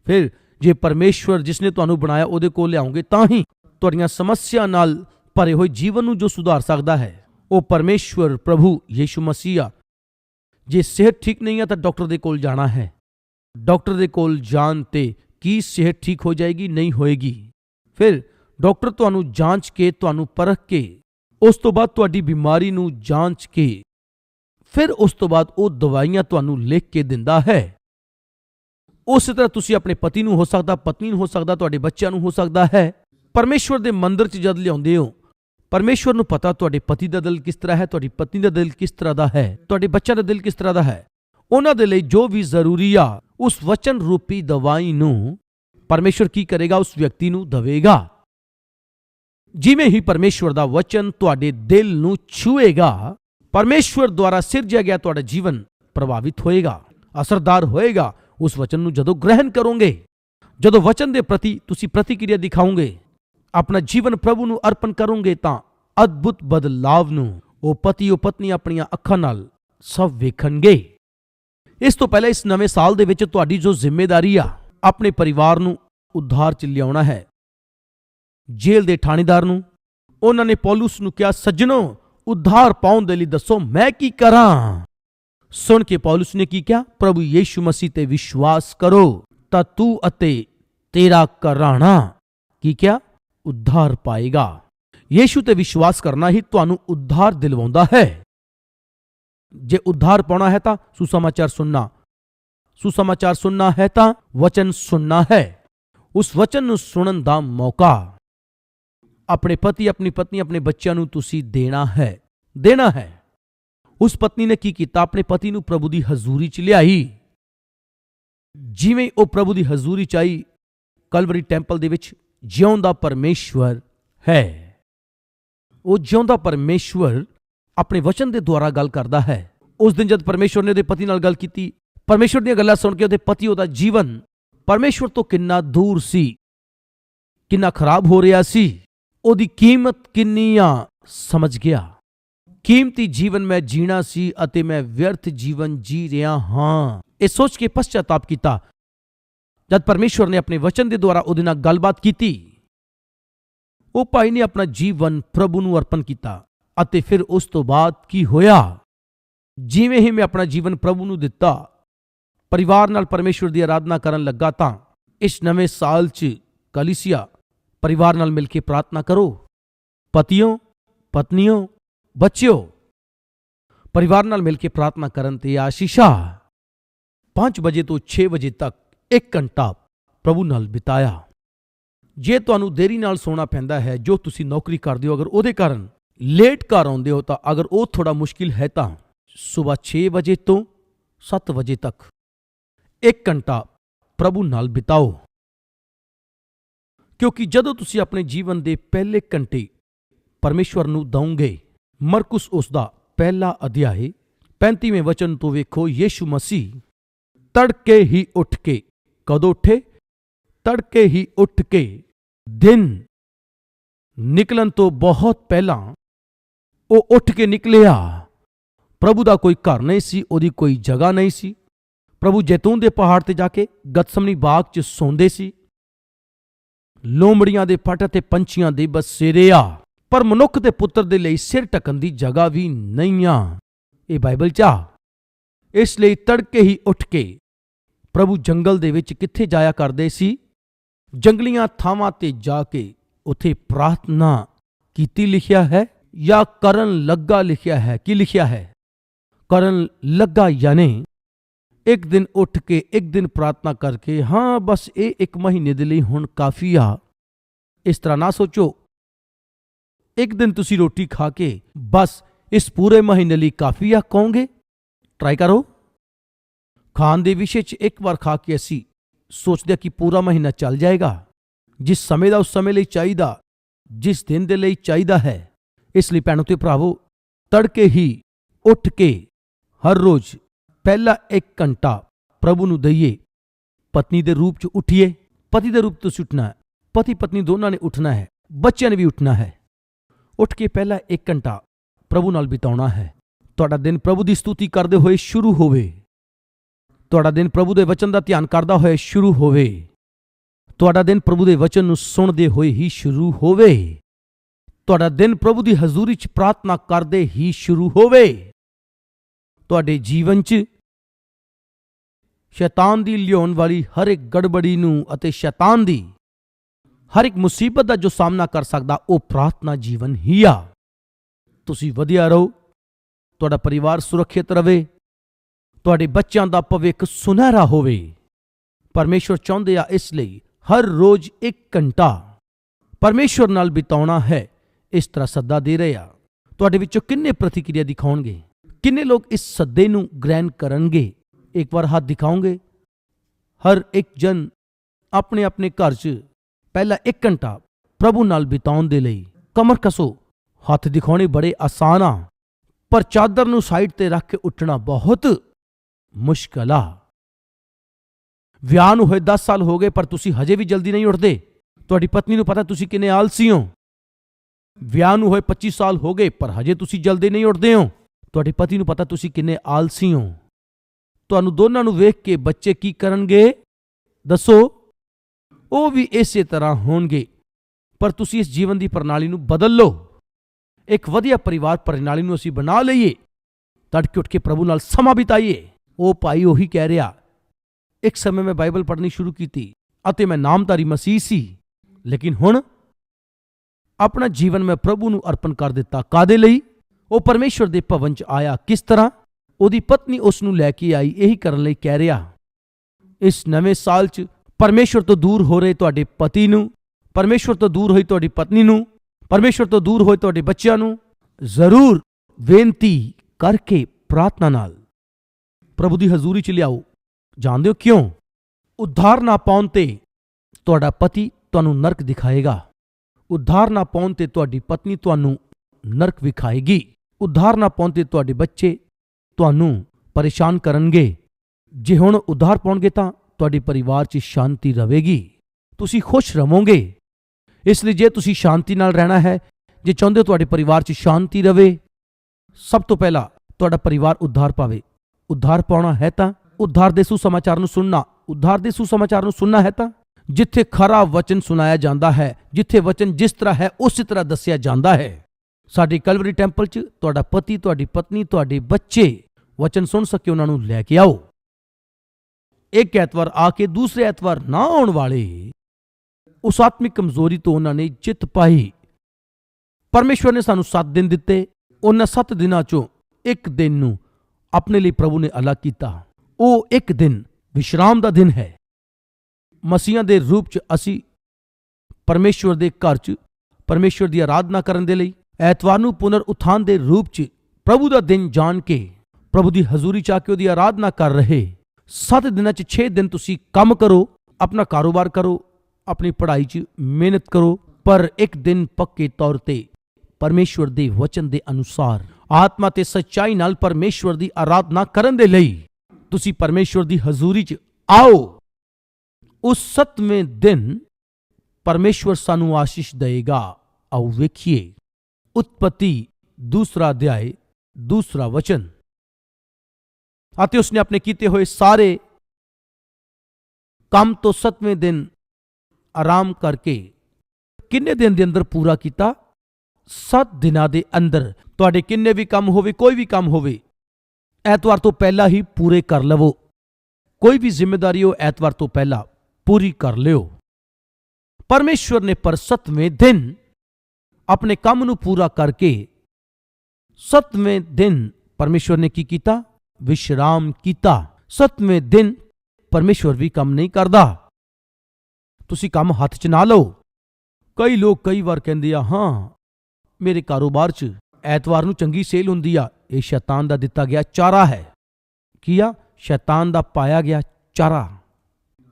ਫਿਰ ਜੇ ਪਰਮੇਸ਼ਵਰ ਜਿਸ ਨੇ ਤੁਹਾਨੂੰ ਬਣਾਇਆ ਉਹਦੇ ਕੋਲ ਲਿਆਉਂਗੇ ਤਾਂ ਹੀ ਤੁਹਾਡੀਆਂ ਸਮੱਸਿਆ ਨਾਲ ਭਰੇ ਹੋਏ ਜੀਵਨ ਨੂੰ ਜੋ ਸੁਧਾਰ ਸਕਦਾ ਹੈ। ਉਹ ਪਰਮੇਸ਼ਵਰ ਪ੍ਰਭੂ ਯੀਸ਼ੂ ਮਸੀਹਾ। ਜੇ ਸਿਹਤ ਠੀਕ ਨਹੀਂ ਹੈ ਤਾਂ ਡਾਕਟਰ ਦੇ ਕੋਲ ਜਾਣਾ ਹੈ। ਡਾਕਟਰ ਦੇ ਕੋਲ ਜਾਣ ਤੇ ਕੀ ਸਿਹਤ ਠੀਕ ਹੋ ਜਾਏਗੀ, ਨਹੀਂ ਹੋਏਗੀ। ਫਿਰ ਡਾਕਟਰ ਤੁਹਾਨੂੰ ਜਾਂਚ ਕੇ, ਤੁਹਾਨੂੰ ਪਰਖ ਕੇ, ਉਸ ਤੋਂ ਬਾਅਦ ਤੁਹਾਡੀ ਬਿਮਾਰੀ ਨੂੰ ਜਾਂਚ ਕੇ ਫਿਰ ਉਸ ਤੋਂ ਬਾਅਦ ਉਹ ਦਵਾਈਆਂ ਤੁਹਾਨੂੰ ਲਿਖ ਕੇ ਦਿੰਦਾ ਹੈ। ਉਸੇ ਤਰ੍ਹਾਂ ਤੁਸੀਂ ਆਪਣੇ ਪਤੀ ਨੂੰ ਹੋ ਸਕਦਾ, ਪਤਨੀ ਨੂੰ ਹੋ ਸਕਦਾ, ਤੁਹਾਡੇ ਬੱਚਿਆਂ ਨੂੰ ਹੋ ਸਕਦਾ ਹੈ। ਪਰਮੇਸ਼ਵਰ ਦੇ ਮੰਦਰ 'ਚ ਜਦ ਲਿਆਉਂਦੇ ਹੋ, ਪਰਮੇਸ਼ਵਰ ਨੂੰ ਪਤਾ ਤੁਹਾਡੇ ਪਤੀ ਦਾ ਦਿਲ ਕਿਸ ਤਰ੍ਹਾਂ ਹੈ, ਤੁਹਾਡੀ ਪਤਨੀ ਦਾ ਦਿਲ ਕਿਸ ਤਰ੍ਹਾਂ ਦਾ ਹੈ, ਤੁਹਾਡੇ ਬੱਚਿਆਂ ਦਾ ਦਿਲ ਕਿਸ ਤਰ੍ਹਾਂ ਦਾ ਹੈ। ਉਹਨਾਂ ਦੇ ਲਈ ਜੋ ਵੀ ਜ਼ਰੂਰੀ ਆ, ਉਸ ਵਚਨ ਰੂਪੀ ਦਵਾਈ ਨੂੰ ਪਰਮੇਸ਼ਵਰ ਕੀ ਕਰੇਗਾ? ਉਸ ਵਿਅਕਤੀ ਨੂੰ ਦੇਵੇਗਾ। ਜਿਵੇਂ ਹੀ ਪਰਮੇਸ਼ਵਰ ਦਾ ਵਚਨ ਤੁਹਾਡੇ ਦਿਲ ਨੂੰ ਛੂਏਗਾ ਪਰਮੇਸ਼ਵਰ ਦੁਆਰਾ ਸਿਰਜਿਆ ਗਿਆ ਤੁਹਾਡਾ ਜੀਵਨ ਪ੍ਰਭਾਵਿਤ ਹੋਏਗਾ, ਅਸਰਦਾਰ ਹੋਏਗਾ, ਉਸ ਵਚਨ ਨੂੰ ਜਦੋਂ ਗ੍ਰਹਿਣ ਕਰੋਗੇ, ਜਦੋਂ ਵਚਨ ਦੇ ਪ੍ਰਤੀ ਤੁਸੀਂ ਪ੍ਰਤੀਕਿਰਿਆ ਦਿਖਾਓਗੇ, ਆਪਣਾ ਜੀਵਨ ਪ੍ਰਭੂ ਨੂੰ ਅਰਪਣ ਕਰੋਗੇ ਤਾਂ ਅਦਭੁਤ ਬਦਲਾਵ ਨੂੰ ਉਹ ਪਤੀ, ਉਹ ਪਤਨੀ ਆਪਣੀਆਂ ਅੱਖਾਂ ਨਾਲ ਸਭ ਵੇਖਣਗੇ। ਇਸ ਤੋਂ ਪਹਿਲਾਂ ਇਸ ਨਵੇਂ ਸਾਲ ਦੇ ਵਿੱਚ ਤੁਹਾਡੀ ਜੋ ਜ਼ਿੰਮੇਵਾਰੀ ਆ, ਆਪਣੇ ਪਰਿਵਾਰ ਨੂੰ ਉਧਾਰ ਚ ਲਿਆਉਣਾ ਹੈ। ਜੇਲ੍ਹ ਦੇ ਥਾਣੇਦਾਰ ਨੂੰ, ਉਹਨਾਂ ਨੇ ਪੌਲੁਸ ਨੂੰ ਕਿਹਾ, ਸੱਜਣੋ ਉਧਾਰ ਪਾਉਣ ਦੇ ਲਈ ਦੱਸੋ ਮੈਂ ਕੀ ਕਰਾਂ ਸੁਣ ਕੇ ਪੌਲਸ ਨੇ ਕੀ ਕਿਹਾ ਪ੍ਰਭੂ ਯੀਸ਼ੂ ਮਸੀਹ ਤੇ ਵਿਸ਼ਵਾਸ ਕਰੋ ਤਾਂ ਤੂੰ ਅਤੇ ਤੇਰਾ ਘਰਾਣਾ ਕੀ ਕਿਹਾ ਉਧਾਰ ਪਾਏਗਾ ਯੀਸ਼ੂ ਤੇ ਵਿਸ਼ਵਾਸ ਕਰਨਾ ਹੀ ਤੁਹਾਨੂੰ ਉਧਾਰ ਦਿਲਵਾਉਂਦਾ ਹੈ ਜੇ ਉਧਾਰ ਪਾਉਣਾ ਹੈ ਤਾਂ ਸੁਸਮਾਚਾਰ ਸੁਣਨਾ ਸੁਸਮਾਚਾਰ ਸੁਣਨਾ ਹੈ ਤਾਂ ਵਚਨ ਸੁਣਨਾ ਹੈ ਉਸ ਵਚਨ ਨੂੰ ਸੁਣਨ ਦਾ ਮੌਕਾ ਆਪਣੇ ਪਤੀ, ਆਪਣੀ ਪਤਨੀ, ਆਪਣੇ ਬੱਚਿਆਂ ਨੂੰ ਤੁਸੀਂ ਦੇਣਾ ਹੈ। ਦੇਣਾ ਹੈ। ਉਸ ਪਤਨੀ ਨੇ ਕੀ ਕੀਤਾ? ਆਪਣੇ ਪਤੀ ਨੂੰ ਪ੍ਰਭੂ ਦੀ ਹਜ਼ੂਰੀ 'ਚ ਲਿਆਈ। ਜਿਵੇਂ ਉਹ ਪ੍ਰਭੂ ਦੀ ਹਜ਼ੂਰੀ 'ਚ ਆਈ, ਕਲਵਰੀ ਟੈਂਪਲ ਦੇ ਵਿੱਚ ਜਿਉਂਦਾ ਪਰਮੇਸ਼ਵਰ ਹੈ। ਉਹ ਜਿਉਂਦਾ ਪਰਮੇਸ਼ਵਰ ਆਪਣੇ ਵਚਨ ਦੇ ਦੁਆਰਾ ਗੱਲ ਕਰਦਾ ਹੈ। ਉਸ ਦਿਨ ਜਦ ਪਰਮੇਸ਼ਵਰ ਨੇ ਉਹਦੇ ਪਤੀ ਨਾਲ ਗੱਲ ਕੀਤੀ, ਪਰਮੇਸ਼ਵਰ ਦੀਆਂ ਗੱਲਾਂ ਸੁਣ ਕੇ ਉਹਦੇ ਪਤੀ, ਉਹਦਾ ਜੀਵਨ ਪਰਮੇਸ਼ਵਰ ਤੋਂ ਕਿੰਨਾ ਦੂਰ ਸੀ, ਕਿੰਨਾ ਖਰਾਬ ਹੋ ਰਿਹਾ ਸੀ। ਉਹਦੀ ਕੀਮਤ ਕਿੰਨੀ ਆ? ਸਮਝ ਗਿਆ। ਕੀਮਤੀ ਜੀਵਨ ਮੈਂ ਜੀਣਾ ਸੀ ਅਤੇ ਮੈਂ ਵਿਅਰਥ ਜੀਵਨ ਜੀ ਰਿਹਾ ਹਾਂ। ਇਹ ਸੋਚ ਕੇ ਪਛਤਾਤਾਪ ਕੀਤਾ। ਜਦ ਪਰਮੇਸ਼ਵਰ ਨੇ ਆਪਣੇ ਵਚਨ ਦੇ ਦੁਆਰਾ ਉਹਦੇ ਨਾਲ ਗੱਲਬਾਤ ਕੀਤੀ, ਉਹ ਭਾਈ ਨੇ ਆਪਣਾ ਜੀਵਨ ਪ੍ਰਭੂ ਨੂੰ ਅਰਪਣ ਕੀਤਾ ਅਤੇ ਫਿਰ ਉਸ ਤੋਂ ਬਾਅਦ ਕੀ ਹੋਇਆ? ਜਿਵੇਂ ਹੀ ਮੈਂ ਆਪਣਾ ਜੀਵਨ ਪ੍ਰਭੂ ਨੂੰ ਦਿੱਤਾ, ਪਰਿਵਾਰ ਨਾਲ ਪਰਮੇਸ਼ਵਰ ਦੀ ਆਰਾਧਨਾ ਕਰਨ ਲੱਗਾ ਤਾਂ ਇਸ ਨਵੇਂ ਸਾਲ 'ਚ ਕਲੀਸਿਆ ਪਰਿਵਾਰ ਨਾਲ ਮਿਲ ਕੇ ਪ੍ਰਾਰਥਨਾ ਕਰੋ। ਪਤੀਓ, ਪਤਨੀਓ, ਬੱਚਿਓ, ਪਰਿਵਾਰ ਨਾਲ ਮਿਲ ਕੇ ਪ੍ਰਾਰਥਨਾ ਕਰਨ ਤੇ ਆਸ਼ੀਸ਼ਾ। 5 ਵਜੇ ਤੋਂ 6 ਵਜੇ ਤੱਕ 1 ਘੰਟਾ ਪ੍ਰਭੂ ਨਾਲ ਬਿਤਾਇਆ। ਜੇ ਤੁਹਾਨੂੰ ਦੇਰੀ ਨਾਲ ਸੌਣਾ ਪੈਂਦਾ ਹੈ, ਜੋ ਤੁਸੀਂ ਨੌਕਰੀ ਕਰਦੇ ਹੋ, ਅਗਰ ਉਹਦੇ ਕਾਰਨ ਲੇਟ ਘਰ ਆਉਂਦੇ ਹੋ, ਤਾਂ ਅਗਰ ਉਹ ਥੋੜਾ ਮੁਸ਼ਕਿਲ ਹੈ, ਤਾਂ ਸਵੇਰ 6 ਵਜੇ ਤੋਂ 7 ਵਜੇ ਤੱਕ 1 ਘੰਟਾ ਪ੍ਰਭੂ ਨਾਲ ਬਿਤਾਓ। ਕਿਉਂਕਿ ਜਦੋਂ ਤੁਸੀਂ ਆਪਣੇ ਜੀਵਨ ਦੇ ਪਹਿਲੇ ਘੰਟੇ ਪਰਮੇਸ਼ਵਰ ਨੂੰ ਦਵੋਗੇ ਮਰਕੁਸ ਉਸ ਦਾ ਪਹਿਲਾ ਅਧਿਆਇ 35ਵੇਂ ਵਚਨ ਤੋਂ ਵੇਖੋ, ਯੀਸ਼ੂ ਮਸੀਹ ਤੜਕੇ ਹੀ ਉੱਠ ਕੇ ਕਦੋਂ ਉੱਠੇ? ਤੜਕੇ ਹੀ ਉੱਠ ਕੇ ਦਿਨ ਨਿਕਲਣ ਤੋਂ ਬਹੁਤ ਪਹਿਲਾਂ ਉਹ ਉੱਠ ਕੇ ਨਿਕਲਿਆ। ਪ੍ਰਭੂ ਦਾ ਕੋਈ ਘਰ ਨਹੀਂ ਸੀ, ਉਹਦੀ ਕੋਈ ਜਗ੍ਹਾ ਨਹੀਂ ਸੀ। ਪ੍ਰਭੂ ਜੈਤੂਨ ਦੇ ਪਹਾੜ ਤੇ ਜਾ ਕੇ ਗਤਸਮਨੀ ਬਾਗ 'ਚ ਸੌਂਦੇ ਸੀ। ਲੋਮੜੀਆਂ ਦੇ ਪੱਟ ਅਤੇ ਪੰਛੀਆਂ ਦੇ ਬਸੇਰੇ ਆ ਪਰ ਮਨੁੱਖ ਦੇ ਪੁੱਤਰ ਦੇ ਲਈ ਸਿਰ ਟਕਣ ਦੀ ਜਗ੍ਹਾ ਵੀ ਨਹੀਂ ਆ ਇਹ ਬਾਈਬਲ 'ਚ ਆ। ਇਸ ਲਈ ਤੜਕੇ ਹੀ ਉੱਠ ਕੇ ਪ੍ਰਭੂ ਜੰਗਲ ਦੇ ਵਿੱਚ ਕਿੱਥੇ ਜਾਇਆ ਕਰਦੇ ਸੀ? ਜੰਗਲੀਆਂ ਥਾਵਾਂ ਤੇ ਜਾ ਕੇ ਉਥੇ ਪ੍ਰਾਰਥਨਾ ਕੀਤੀ ਲਿਖਿਆ ਹੈ ਜਾਂ ਕਰਨ ਲੱਗਾ ਲਿਖਿਆ ਹੈ? ਕੀ ਲਿਖਿਆ ਹੈ? ਕਰਨ ਲੱਗਾ ਯਾਨੀ ਇੱਕ ਦਿਨ ਉੱਠ ਕੇ ਇੱਕ ਦਿਨ ਪ੍ਰਾਰਥਨਾ ਕਰਕੇ ਹਾਂ ਬਸ ਇਹ ਇੱਕ ਮਹੀਨੇ ਦੇ ਲਈ ਹੁਣ ਕਾਫੀ ਆ ਇਸ ਤਰ੍ਹਾਂ ਨਾ ਸੋਚੋ ਇੱਕ ਦਿਨ ਤੁਸੀਂ ਰੋਟੀ ਖਾ ਕੇ ਬਸ ਇਸ ਪੂਰੇ ਮਹੀਨੇ ਲਈ ਕਾਫੀ ਆ ਕਹੋਗੇ ਟਰਾਈ ਕਰੋ ਖਾਣ ਦੇ ਵਿਸ਼ੇ 'ਚ ਇੱਕ ਵਾਰ ਖਾ ਕੇ ਅਸੀਂ ਸੋਚਦੇ ਹਾਂ ਕਿ ਪੂਰਾ ਮਹੀਨਾ ਚੱਲ ਜਾਏਗਾ ਜਿਸ ਸਮੇਂ ਦਾ ਉਸ ਸਮੇਂ ਲਈ ਚਾਹੀਦਾ ਜਿਸ ਦਿਨ ਦੇ ਲਈ ਚਾਹੀਦਾ ਹੈ ਇਸ ਲਈ ਭੈਣੋ ਤੇ ਭਰਾਵੋ ਤੜਕੇ ਹੀ ਉੱਠ ਕੇ ਹਰ ਰੋਜ਼ ਪਹਿਲਾ 1 ਘੰਟਾ ਪ੍ਰਭੂ ਨੂੰ ਦਈਏ, ਪਤਨੀ ਦੇ ਰੂਪ 'ਚ ਉਠੀਏ। ਪਤੀ ਦੇ ਰੂਪ ਤੋਂ ਤੁਸੀਂ ਪਤੀ ਪਤਨੀ ਦੋਨਾਂ ਨੇ ਉੱਠਣਾ ਹੈ। ਬੱਚਿਆਂ ਨੇ ਵੀ ਉੱਠਣਾ ਹੈ। ਉੱਠ ਕੇ ਪਹਿਲਾ 1 ਘੰਟਾ ਪ੍ਰਭੂ ਨਾਲ ਬਿਤਾਉਣਾ ਹੈ। ਤੁਹਾਡਾ ਦਿਨ ਪ੍ਰਭੂ ਦੀ ਸਤੁਤੀ ਕਰਦੇ ਹੋਏ ਸ਼ੁਰੂ ਹੋਵੇ। ਤੁਹਾਡਾ ਦਿਨ ਪ੍ਰਭੂ ਦੇ ਵਚਨ ਦਾ ਧਿਆਨ ਕਰਦਾ ਹੋਏ ਸ਼ੁਰੂ ਹੋਵੇ। ਤੁਹਾਡਾ ਦਿਨ ਪ੍ਰਭੂ ਦੇ ਵਚਨ ਨੂੰ ਸੁਣਦੇ ਹੋਏ ਹੀ ਸ਼ੁਰੂ ਹੋਵੇ। ਤੁਹਾਡਾ ਦਿਨ ਪ੍ਰਭੂ ਦੀ ਹਜ਼ੂਰੀ 'ਚ ਪ੍ਰਾਰਥਨਾ ਕਰਦੇ ਹੀ ਸ਼ੁਰੂ ਹੋਵੇ। ਤੁਹਾਡੇ ਜੀਵਨ 'ਚ ਸ਼ੈਤਾਨ ਦੀ ਲਿਆਉਣ ਵਾਲੀ ਹਰ ਇੱਕ ਗੜਬੜੀ ਨੂੰ ਅਤੇ ਸ਼ੈਤਾਨ ਦੀ ਹਰ ਇੱਕ ਮੁਸੀਬਤ ਦਾ ਜੋ ਸਾਹਮਣਾ ਕਰ ਸਕਦਾ, ਉਹ ਪ੍ਰਾਰਥਨਾ ਜੀਵਨ ਹੀ ਆ। ਤੁਸੀਂ ਵਧੀਆ ਰਹੋ, ਤੁਹਾਡਾ ਪਰਿਵਾਰ ਸੁਰੱਖਿਅਤ ਰਵੇ, ਤੁਹਾਡੇ ਬੱਚਿਆਂ ਦਾ ਭਵਿੱਖ ਸੁਨਹਿਰਾ ਹੋਵੇ। ਪਰਮੇਸ਼ਵਰ ਚਾਹੁੰਦੇ ਆ ਇਸ ਲਈ ਹਰ ਰੋਜ਼ 1 ਘੰਟਾ ਪਰਮੇਸ਼ਵਰ ਨਾਲ ਬਿਤਾਉਣਾ ਹੈ, ਇਸ ਤਰ੍ਹਾਂ ਸੱਦਾ ਦੇ ਰਹੇ ਆ। ਤੁਹਾਡੇ ਵਿੱਚੋਂ ਕਿੰਨੇ ਪ੍ਰਤੀਕਿਰਿਆ ਦਿਖਾਉਣਗੇ? ਕਿੰਨੇ ਲੋਕ ਇਸ ਸੱਦੇ ਨੂੰ ਗ੍ਰਹਿਣ ਕਰਨਗੇ? ਇੱਕ ਵਾਰ ਹੱਥ ਦਿਖਾਓਗੇ? ਹਰ ਇੱਕ ਜਨ ਆਪਣੇ ਆਪਣੇ ਘਰ 'ਚ ਪਹਿਲਾ 1 ਘੰਟਾ ਪ੍ਰਭੂ ਨਾਲ ਬਿਤਾਉਣ ਦੇ ਲਈ ਕਮਰ ਕਸੋ। ਹੱਥ ਦਿਖਾਉਣੇ ਬੜੇ ਆਸਾਨ ਆ, ਪਰ ਚਾਦਰ ਨੂੰ ਸਾਈਡ ਤੇ ਰੱਖ ਕੇ ਉੱਠਣਾ ਬਹੁਤ ਮੁਸ਼ਕਲ ਆ। ਵਿਆਹ ਨੂੰ ਹੋਏ 10 ਸਾਲ ਹੋ ਗਏ, ਪਰ ਤੁਸੀਂ ਹਜੇ ਵੀ ਜਲਦੀ ਨਹੀਂ ਉੱਠਦੇ। ਤੁਹਾਡੀ ਪਤਨੀ ਨੂੰ ਪਤਾ ਤੁਸੀਂ ਕਿੰਨੇ ਆਲਸੀ ਹੋ। ਵਿਆਹ ਨੂੰ ਹੋਏ 25 ਸਾਲ ਹੋ ਗਏ, ਪਰ ਹਜੇ ਤੁਸੀਂ ਜਲਦੀ ਨਹੀਂ ਉੱਠਦੇ ਹੋ। ਤੁਹਾਡੇ ਪਤੀ ਨੂੰ ਪਤਾ ਤੁਸੀਂ ਕਿੰਨੇ ਆਲਸੀ ਹੋ। ਤੁਹਾਨੂੰ ਦੋਨਾਂ ਨੂੰ ਵੇਖ ਕੇ ਬੱਚੇ ਕੀ ਕਰਨਗੇ? ਦੱਸੋ। ਉਹ ਵੀ ਇਸੇ ਤਰ੍ਹਾਂ ਹੋਣਗੇ। ਪਰ ਤੁਸੀਂ ਇਸ ਜੀਵਨ ਦੀ ਪ੍ਰਣਾਲੀ ਨੂੰ ਬਦਲ ਲਓ। ਇੱਕ ਵਧੀਆ ਪਰਿਵਾਰ ਪ੍ਰਣਾਲੀ ਨੂੰ ਅਸੀਂ ਬਣਾ ਲਈਏ। ਤੜਕੇ ਉੱਠ ਕੇ ਪ੍ਰਭੂ ਨਾਲ ਸਮਾਂ ਬਿਤਾਈਏ। ਉਹ ਭਾਈ ਉਹੀ ਕਹਿ ਰਿਹਾ। ਇੱਕ ਸਮੇਂ ਮੈਂ ਬਾਈਬਲ ਪੜ੍ਹਨੀ ਸ਼ੁਰੂ ਕੀਤੀ ਅਤੇ ਮੈਂ ਨਾਮਧਾਰੀ ਮਸੀਹ ਸੀ। ਲੇਕਿਨ ਹੁਣ ਆਪਣਾ ਜੀਵਨ ਮੈਂ ਪ੍ਰਭੂ ਨੂੰ ਅਰਪਣ ਕਰ ਦਿੱਤਾ ਕਾਦੇ ਲਈ? ਉਹ ਪਰਮੇਸ਼ਵਰ ਦੇ ਭਵਨ ਚ ਆਇਆ ਕਿਸ ਤਰ੍ਹਾਂ? ਉਹਦੀ ਪਤਨੀ ਉਸ ਨੂੰ ਲੈ ਕੇ ਆਈ, ਇਹੀ ਕਰਨ ਲਈ ਕਹਿ ਰਿਹਾ ਇਸ ਨਵੇਂ ਸਾਲ 'ਚ ਪਰਮੇਸ਼ਵਰ ਤੋਂ ਦੂਰ ਹੋ ਰਹੇ ਤੁਹਾਡੇ ਪਤੀ ਨੂੰ, ਪਰਮੇਸ਼ਵਰ ਤੋਂ ਦੂਰ ਹੋਈ ਤੁਹਾਡੀ ਪਤਨੀ ਨੂੰ, ਪਰਮੇਸ਼ਵਰ ਤੋਂ ਦੂਰ ਹੋਏ ਤੁਹਾਡੇ ਬੱਚਿਆਂ ਨੂੰ ਜ਼ਰੂਰ ਬੇਨਤੀ ਕਰਕੇ ਪ੍ਰਾਰਥਨਾ ਨਾਲ। ਪ੍ਰਭੂ ਦੀ ਹਜ਼ੂਰੀ 'ਚ ਲਿਆਓ। ਜਾਣਦੇ ਹੋ ਕਿਉਂ? ਉਧਾਰ ਨਾ ਪਾਉਣ ਤੇ ਤੁਹਾਡਾ ਪਤੀ ਤੁਹਾਨੂੰ ਨਰਕ ਦਿਖਾਏਗਾ। ਉਧਾਰ ਨਾ ਪਾਉਣ ਤੇ ਤੁਹਾਡੀ ਪਤਨੀ ਤੁਹਾਨੂੰ ਨਰਕ ਵਿਖਾਏਗੀ। ਉਧਾਰ ਨਾ ਪਾਉਣ ਤੇ ਤੁਹਾਡੇ ਬੱਚੇ ਤੁਹਾਨੂੰ ਪਰੇਸ਼ਾਨ ਕਰਨਗੇ। ਜੇ ਹੁਣ ਉਧਾਰ ਪਾਉਣਗੇ ਤਾਂ ਤੁਹਾਡੇ ਪਰਿਵਾਰ 'ਚ ਸ਼ਾਂਤੀ ਰਹੇਗੀ। ਤੁਸੀਂ ਖੁਸ਼ ਰਹੋਗੇ। ਇਸ ਲਈ ਜੇ ਤੁਸੀਂ ਸ਼ਾਂਤੀ ਨਾਲ ਰਹਿਣਾ ਹੈ, ਜੇ ਚਾਹੁੰਦੇ ਹੋ ਤੁਹਾਡੇ ਪਰਿਵਾਰ 'ਚ ਸ਼ਾਂਤੀ ਰਹੇ, ਸਭ ਤੋਂ ਪਹਿਲਾਂ ਤੁਹਾਡਾ ਪਰਿਵਾਰ ਉਧਾਰ ਪਾਵੇ। ਉਧਾਰ ਪਾਉਣਾ ਹੈ ਤਾਂ ਉਧਾਰ ਦੇ ਸੂ ਸਮਾਚਾਰ ਨੂੰ ਸੁਣਨਾ, ਉਧਾਰ ਦੇ ਸੂ ਸਮਾਚਾਰ ਨੂੰ ਸੁਣਨਾ ਹੈ ਤਾਂ ਜਿੱਥੇ ਖਰਾ ਵਚਨ ਸੁਣਾਇਆ ਜਾਂਦਾ ਹੈ, ਜਿੱਥੇ ਵਚਨ ਜਿਸ ਤਰ੍ਹਾਂ ਹੈ, ਉਸੇ ਤਰ੍ਹਾਂ ਦੱਸਿਆ ਜਾਂਦਾ ਹੈ। ਸਾਡੇ ਕਲਵਰੀ ਟੈਂਪਲ 'ਚ ਤੁਹਾਡਾ ਪਤੀ, ਤੁਹਾਡੀ ਪਤਨੀ, ਤੁਹਾਡੇ ਬੱਚੇ ਵਚਨ ਸੁਣ ਸਕੇ ਉਹਨਾਂ ਨੂੰ ਲੈ ਕੇ ਆਓ ਇੱਕ ਐਤਵਾਰ ਆ ਕੇ ਦੂਸਰੇ ਐਤਵਾਰ ਨਾ ਆਉਣ ਵਾਲੇ ਉਸ ਆਤਮਿਕ ਕਮਜ਼ੋਰੀ ਤੋਂ ਉਹਨਾਂ ਨੇ ਜਿੱਤ ਪਾਈ ਪਰਮੇਸ਼ਵਰ ਨੇ ਸਾਨੂੰ 7 ਦਿਨ ਦਿੱਤੇ ਉਹਨਾਂ 7 ਦਿਨਾਂ ਚੋਂ ਇੱਕ ਦਿਨ ਨੂੰ ਆਪਣੇ ਲਈ ਪ੍ਰਭੂ ਨੇ ਅਲੱਗ ਕੀਤਾ ਉਹ ਇੱਕ ਦਿਨ ਵਿਸ਼ਰਾਮ ਦਾ ਦਿਨ ਹੈ ਮਸੀਹਾਂ ਦੇ ਰੂਪ 'ਚ ਅਸੀਂ ਪਰਮੇਸ਼ਵਰ ਦੇ ਘਰ 'ਚ ਪਰਮੇਸ਼ਵਰ ਦੀ ਆਰਾਧਨਾ ਕਰਨ ਦੇ ਲਈ ਐਤਵਾਰ ਨੂੰ ਪੁਨਰ ਉਥਾਨ ਦੇ ਰੂਪ 'ਚ ਪ੍ਰਭੂ ਦਾ ਦਿਨ ਜਾਣ ਕੇ ਪ੍ਰਭੂ ਦੀ ਹਜ਼ੂਰੀ ਚਾ ਕੇ ਉਹਦੀ ਆਰਾਧਨਾ ਕਰ ਰਹੇ। 7 ਦਿਨਾਂ 'ਚ 6 ਦਿਨ ਤੁਸੀਂ ਕੰਮ ਕਰੋ, ਆਪਣਾ ਕਾਰੋਬਾਰ ਕਰੋ, ਆਪਣੀ ਪੜ੍ਹਾਈ 'ਚ ਮਿਹਨਤ ਕਰੋ, ਪਰ ਇੱਕ ਦਿਨ ਪੱਕੇ ਤੌਰ ਤੇ ਪਰਮੇਸ਼ਵਰ ਦੇ ਵਚਨ ਦੇ ਅਨੁਸਾਰ, ਆਤਮਾ ਤੇ ਸੱਚਾਈ ਨਾਲ ਪਰਮੇਸ਼ਵਰ ਦੀ ਆਰਾਧਨਾ ਕਰਨ ਦੇ ਲਈ ਤੁਸੀਂ ਪਰਮੇਸ਼ਵਰ ਦੀ ਹਜ਼ੂਰੀ 'ਚ ਆਓ। ਉਸ ਸਤਵੇਂ ਦਿਨ ਪਰਮੇਸ਼ਵਰ ਸਾਨੂੰ ਆਸ਼ੀਸ਼ ਦੇਗਾ ਆਓ ਵੇਖੀਏ। ਉਤਪਤੀ, ਦੂਸਰਾ ਅਧਿਆਇ, ਦੂਸਰਾ ਵਚਨ। ਅਤੇ ਉਸਨੇ ਆਪਣੇ ਕੀਤੇ ਹੋਏ ਸਾਰੇ ਕੰਮ ਤੋਂ ਸਤਵੇਂ ਦਿਨ ਆਰਾਮ ਕਰਕੇ ਕਿੰਨੇ ਦਿਨ ਦੇ ਅੰਦਰ ਪੂਰਾ ਕੀਤਾ? 7 ਦਿਨਾਂ ਦੇ ਅੰਦਰ। ਤੁਹਾਡੇ ਕਿੰਨੇ ਵੀ ਕੰਮ ਹੋਵੇ, ਕੋਈ ਵੀ ਕੰਮ ਹੋਵੇ, ਐਤਵਾਰ ਤੋਂ ਪਹਿਲਾਂ ਹੀ ਪੂਰੇ ਕਰ ਲਵੋ। ਕੋਈ ਵੀ ਜ਼ਿੰਮੇਵਾਰੀ ਹੋ, ਐਤਵਾਰ ਤੋਂ ਪਹਿਲਾਂ ਪੂਰੀ ਕਰ ਲਿਓ। ਪਰਮੇਸ਼ਵਰ ਨੇ ਪਰ ਸਤਵੇਂ ਦਿਨ ਆਪਣੇ ਕੰਮ ਨੂੰ ਪੂਰਾ ਕਰਕੇ ਸਤਵੇਂ ਦਿਨ ਪਰਮੇਸ਼ਵਰ ਨੇ ਕੀ ਕੀਤਾ? ਵਿਸ਼ਰਾਮ ਕੀਤਾ, ਸਤਵੇਂ ਦਿਨ ਪਰਮੇਸ਼ਵਰ ਵੀ ਕੰਮ ਨਹੀਂ ਕਰਦਾ। ਤੁਸੀਂ ਕੰਮ ਹੱਥ 'ਚ ਨਾ ਲਓ। ਕਈ ਲੋਕ ਕਈ ਵਾਰ ਕਹਿੰਦੇ ਆ, ਹਾਂ, ਮੇਰੇ ਕਾਰੋਬਾਰ 'ਚ ਐਤਵਾਰ ਨੂੰ ਚੰਗੀ ਸੇਲ ਹੁੰਦੀ ਆ, ਇਹ ਸ਼ੈਤਾਨ ਦਾ ਦਿੱਤਾ ਗਿਆ ਚਾਰਾ ਹੈ। ਕੀ ਆ? ਸ਼ੈਤਾਨ ਦਾ ਪਾਇਆ ਗਿਆ ਚਾਰਾ।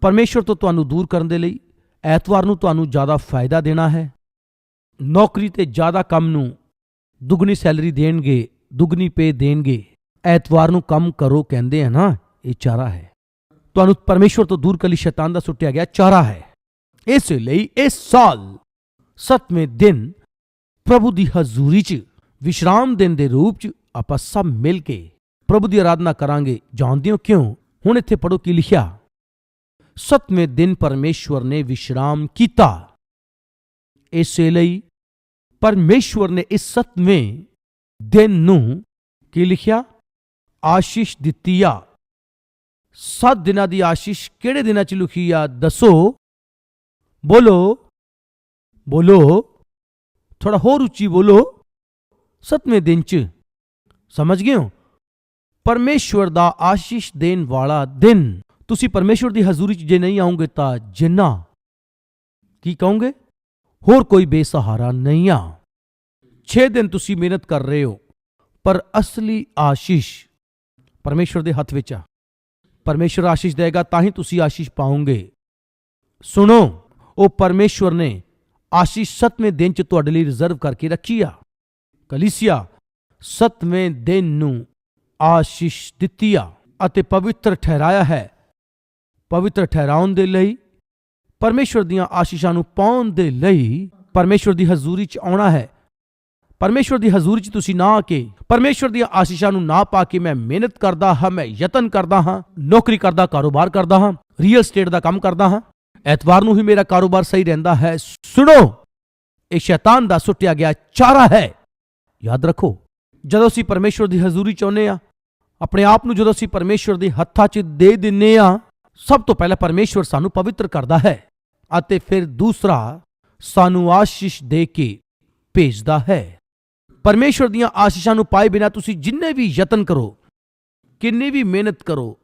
ਪਰਮੇਸ਼ਵਰ ਤੋਂ ਤੁਹਾਨੂੰ ਦੂਰ ਕਰਨ ਦੇ ਲਈ ਐਤਵਾਰ ਨੂੰ ਤੁਹਾਨੂੰ ਜ਼ਿਆਦਾ ਫਾਇਦਾ ਦੇਣਾ ਹੈ। ਨੌਕਰੀ ਤੇ ਜ਼ਿਆਦਾ ਕੰਮ ਨੂੰ ਦੁੱਗਣੀ ਸੈਲਰੀ ਦੇਣਗੇ, ਦੁੱਗਣੀ ਪੇ ਦੇਣਗੇ। ਐਤਵਾਰ ਨੂੰ ਕੰਮ ਕਰੋ ਕਹਿੰਦੇ ਆ ਨਾ, ਇਹ ਚਾਰਾ ਹੈ। ਤੁਹਾਨੂੰ ਪਰਮੇਸ਼ਵਰ ਤੋਂ ਦੂਰ ਕਲੀ ਸ਼ੈਤਾਨ ਦਾ ਸੁੱਟਿਆ ਗਿਆ ਚਾਰਾ ਹੈ। ਇਸ ਲਈ ਇਸ ਸਾਲ ਸਤਵੇਂ ਦਿਨ ਪ੍ਰਭੂ ਦੀ ਹਜ਼ੂਰੀ 'ਚ, ਵਿਸ਼ਰਾਮ ਦਿਨ ਦੇ ਰੂਪ 'ਚ ਆਪਾਂ ਸਭ ਮਿਲ ਕੇ ਪ੍ਰਭੂ ਦੀ ਆਰਾਧਨਾ ਕਰਾਂਗੇ। ਜਾਣਦੇ ਹੋ ਕਿਉਂ? ਹੁਣ ਇੱਥੇ ਪੜੋ ਕੀ ਲਿਖਿਆ। ਸਤਵੇਂ ਦਿਨ ਪਰਮੇਸ਼ਵਰ ਨੇ ਵਿਸ਼ਰਾਮ ਕੀਤਾ। ਇਸੇ ਲਈ ਪਰਮੇਸ਼ਵਰ ਨੇ ਇਸ ਸਤਵੇਂ ਦਿਨ ਨੂੰ ਕੀ ਲਿਖਿਆ? ਆਸ਼ੀਸ਼ ਦਿੱਤੀ ਆ। ਸੱਤ ਦਿਨਾਂ ਦੀ ਆਸ਼ੀਸ਼ ਕਿਹੜੇ ਦਿਨਾਂ ਚ ਲਿਖੀ ਆ? ਦੱਸੋ। ਬੋਲੋ। ਬੋਲੋ। ਥੋੜਾ ਹੋਰ ਉੱਚੀ ਬੋਲੋ। ਸੱਤਵੇਂ ਦਿਨ ਚ। ਸਮਝ ਗਏ ਹੋ? ਪਰਮੇਸ਼ਵਰ ਦਾ ਆਸ਼ੀਸ਼ ਦੇਣ ਵਾਲਾ ਦਿਨ। ਤੁਸੀਂ ਪਰਮੇਸ਼ਵਰ ਦੀ ਹਜ਼ੂਰੀ 'ਚ ਜੇ ਨਹੀਂ ਆਉਂਗੇ ਤਾਂ ਜਿੰਨਾ। ਕੀ ਕਹੋਗੇ? ਹੋਰ ਕੋਈ ਬੇਸਹਾਰਾ ਨਹੀਂ ਆ। 6 ਦਿਨ ਤੁਸੀਂ ਮਿਹਨਤ ਕਰ ਰਹੇ ਹੋ, ਪਰ ਅਸਲੀ ਆਸ਼ੀਸ਼ ਪਰਮੇਸ਼ਵਰ ਦੇ ਹੱਥ ਵਿੱਚ ਆ। ਪਰਮੇਸ਼ਵਰ ਆਸ਼ੀਸ਼ ਦੇਗਾ ਤਾਂ ਹੀ ਤੁਸੀਂ ਆਸ਼ੀਸ਼ ਪਾਓਗੇ। ਸੁਣੋ, ਉਹ ਪਰਮੇਸ਼ਵਰ ਨੇ ਆਸ਼ੀਸ਼ ਸੱਤਵੇਂ ਦਿਨ 'ਚ ਤੁਹਾਡੇ ਲਈ ਰਿਜ਼ਰਵ ਕਰਕੇ ਰੱਖੀ ਆ। ਕਲੀਸਿਆ, ਸੱਤਵੇਂ ਦਿਨ ਨੂੰ ਆਸ਼ੀਸ਼ ਦਿੱਤੀ ਆ ਅਤੇ ਪਵਿੱਤਰ ਠਹਿਰਾਇਆ ਹੈ। ਪਵਿੱਤਰ ਠਹਿਰਾਉਣ ਦੇ ਲਈ ਪਰਮੇਸ਼ਵਰ ਦੀਆਂ ਆਸ਼ੀਸ਼ਾਂ ਨੂੰ ਪਾਉਣ ਦੇ ਲਈ ਪਰਮੇਸ਼ਵਰ ਦੀ ਹਜ਼ੂਰੀ 'ਚ ਆਉਣਾ ਹੈ। ਪਰਮੇਸ਼ਵਰ ਦੀ ਹਜ਼ੂਰੀ 'ਚ ਤੁਸੀਂ ਨਾ ਆ ਕੇ, ਪਰਮੇਸ਼ਵਰ ਦੀਆਂ ਆਸ਼ੀਸ਼ਾਂ ਨੂੰ ਨਾ ਪਾ ਕੇ ਮੈਂ ਮਿਹਨਤ ਕਰਦਾ ਹਾਂ, ਮੈਂ ਯਤਨ ਕਰਦਾ ਹਾਂ, ਨੌਕਰੀ ਕਰਦਾ, ਕਾਰੋਬਾਰ ਕਰਦਾ ਹਾਂ ਰੀਅਲ ਸਟੇਟ ਦਾ ਕੰਮ ਕਰਦਾ ਹਾਂ, ਐਤਵਾਰ ਨੂੰ ਹੀ ਮੇਰਾ ਕਾਰੋਬਾਰ ਸਹੀ ਰਹਿੰਦਾ ਹੈ। ਸੁਣੋ, ਇਹ ਸ਼ੈਤਾਨ ਦਾ ਸੁੱਟਿਆ ਗਿਆ ਚਾਰਾ ਹੈ। ਯਾਦ ਰੱਖੋ, ਜਦੋਂ ਅਸੀਂ ਪਰਮੇਸ਼ਵਰ ਦੀ ਹਜ਼ੂਰੀ ਚਾਹੁੰਦੇ ਆ ਆਪਣੇ ਆਪ ਨੂੰ ਜਦੋਂ ਅਸੀਂ ਪਰਮੇਸ਼ਵਰ ਦੇ ਹੱਥਾਂ 'ਚ ਦੇ ਦਿੰਨੇ ਆ ਸਭ ਤੋਂ ਪਹਿਲਾਂ ਪਰਮੇਸ਼ਵਰ ਸਾਨੂੰ ਪਵਿੱਤਰ ਕਰਦਾ ਹੈ ਅਤੇ ਫਿਰ ਦੂਸਰਾ ਸਾਨੂੰ ਆਸ਼ੀਸ਼ ਦੇ ਕੇ ਭੇਜਦਾ ਹੈ। ਪਰਮੇਸ਼ਵਰ ਦੀਆਂ ਆਸ਼ੀਸ਼ਾਂ ਨੂੰ ਪਾਏ ਬਿਨਾ ਤੁਸੀਂ ਜਿੰਨੇ ਵੀ ਯਤਨ ਕਰੋ, ਕਿੰਨੀ ਵੀ ਮਿਹਨਤ ਕਰੋ,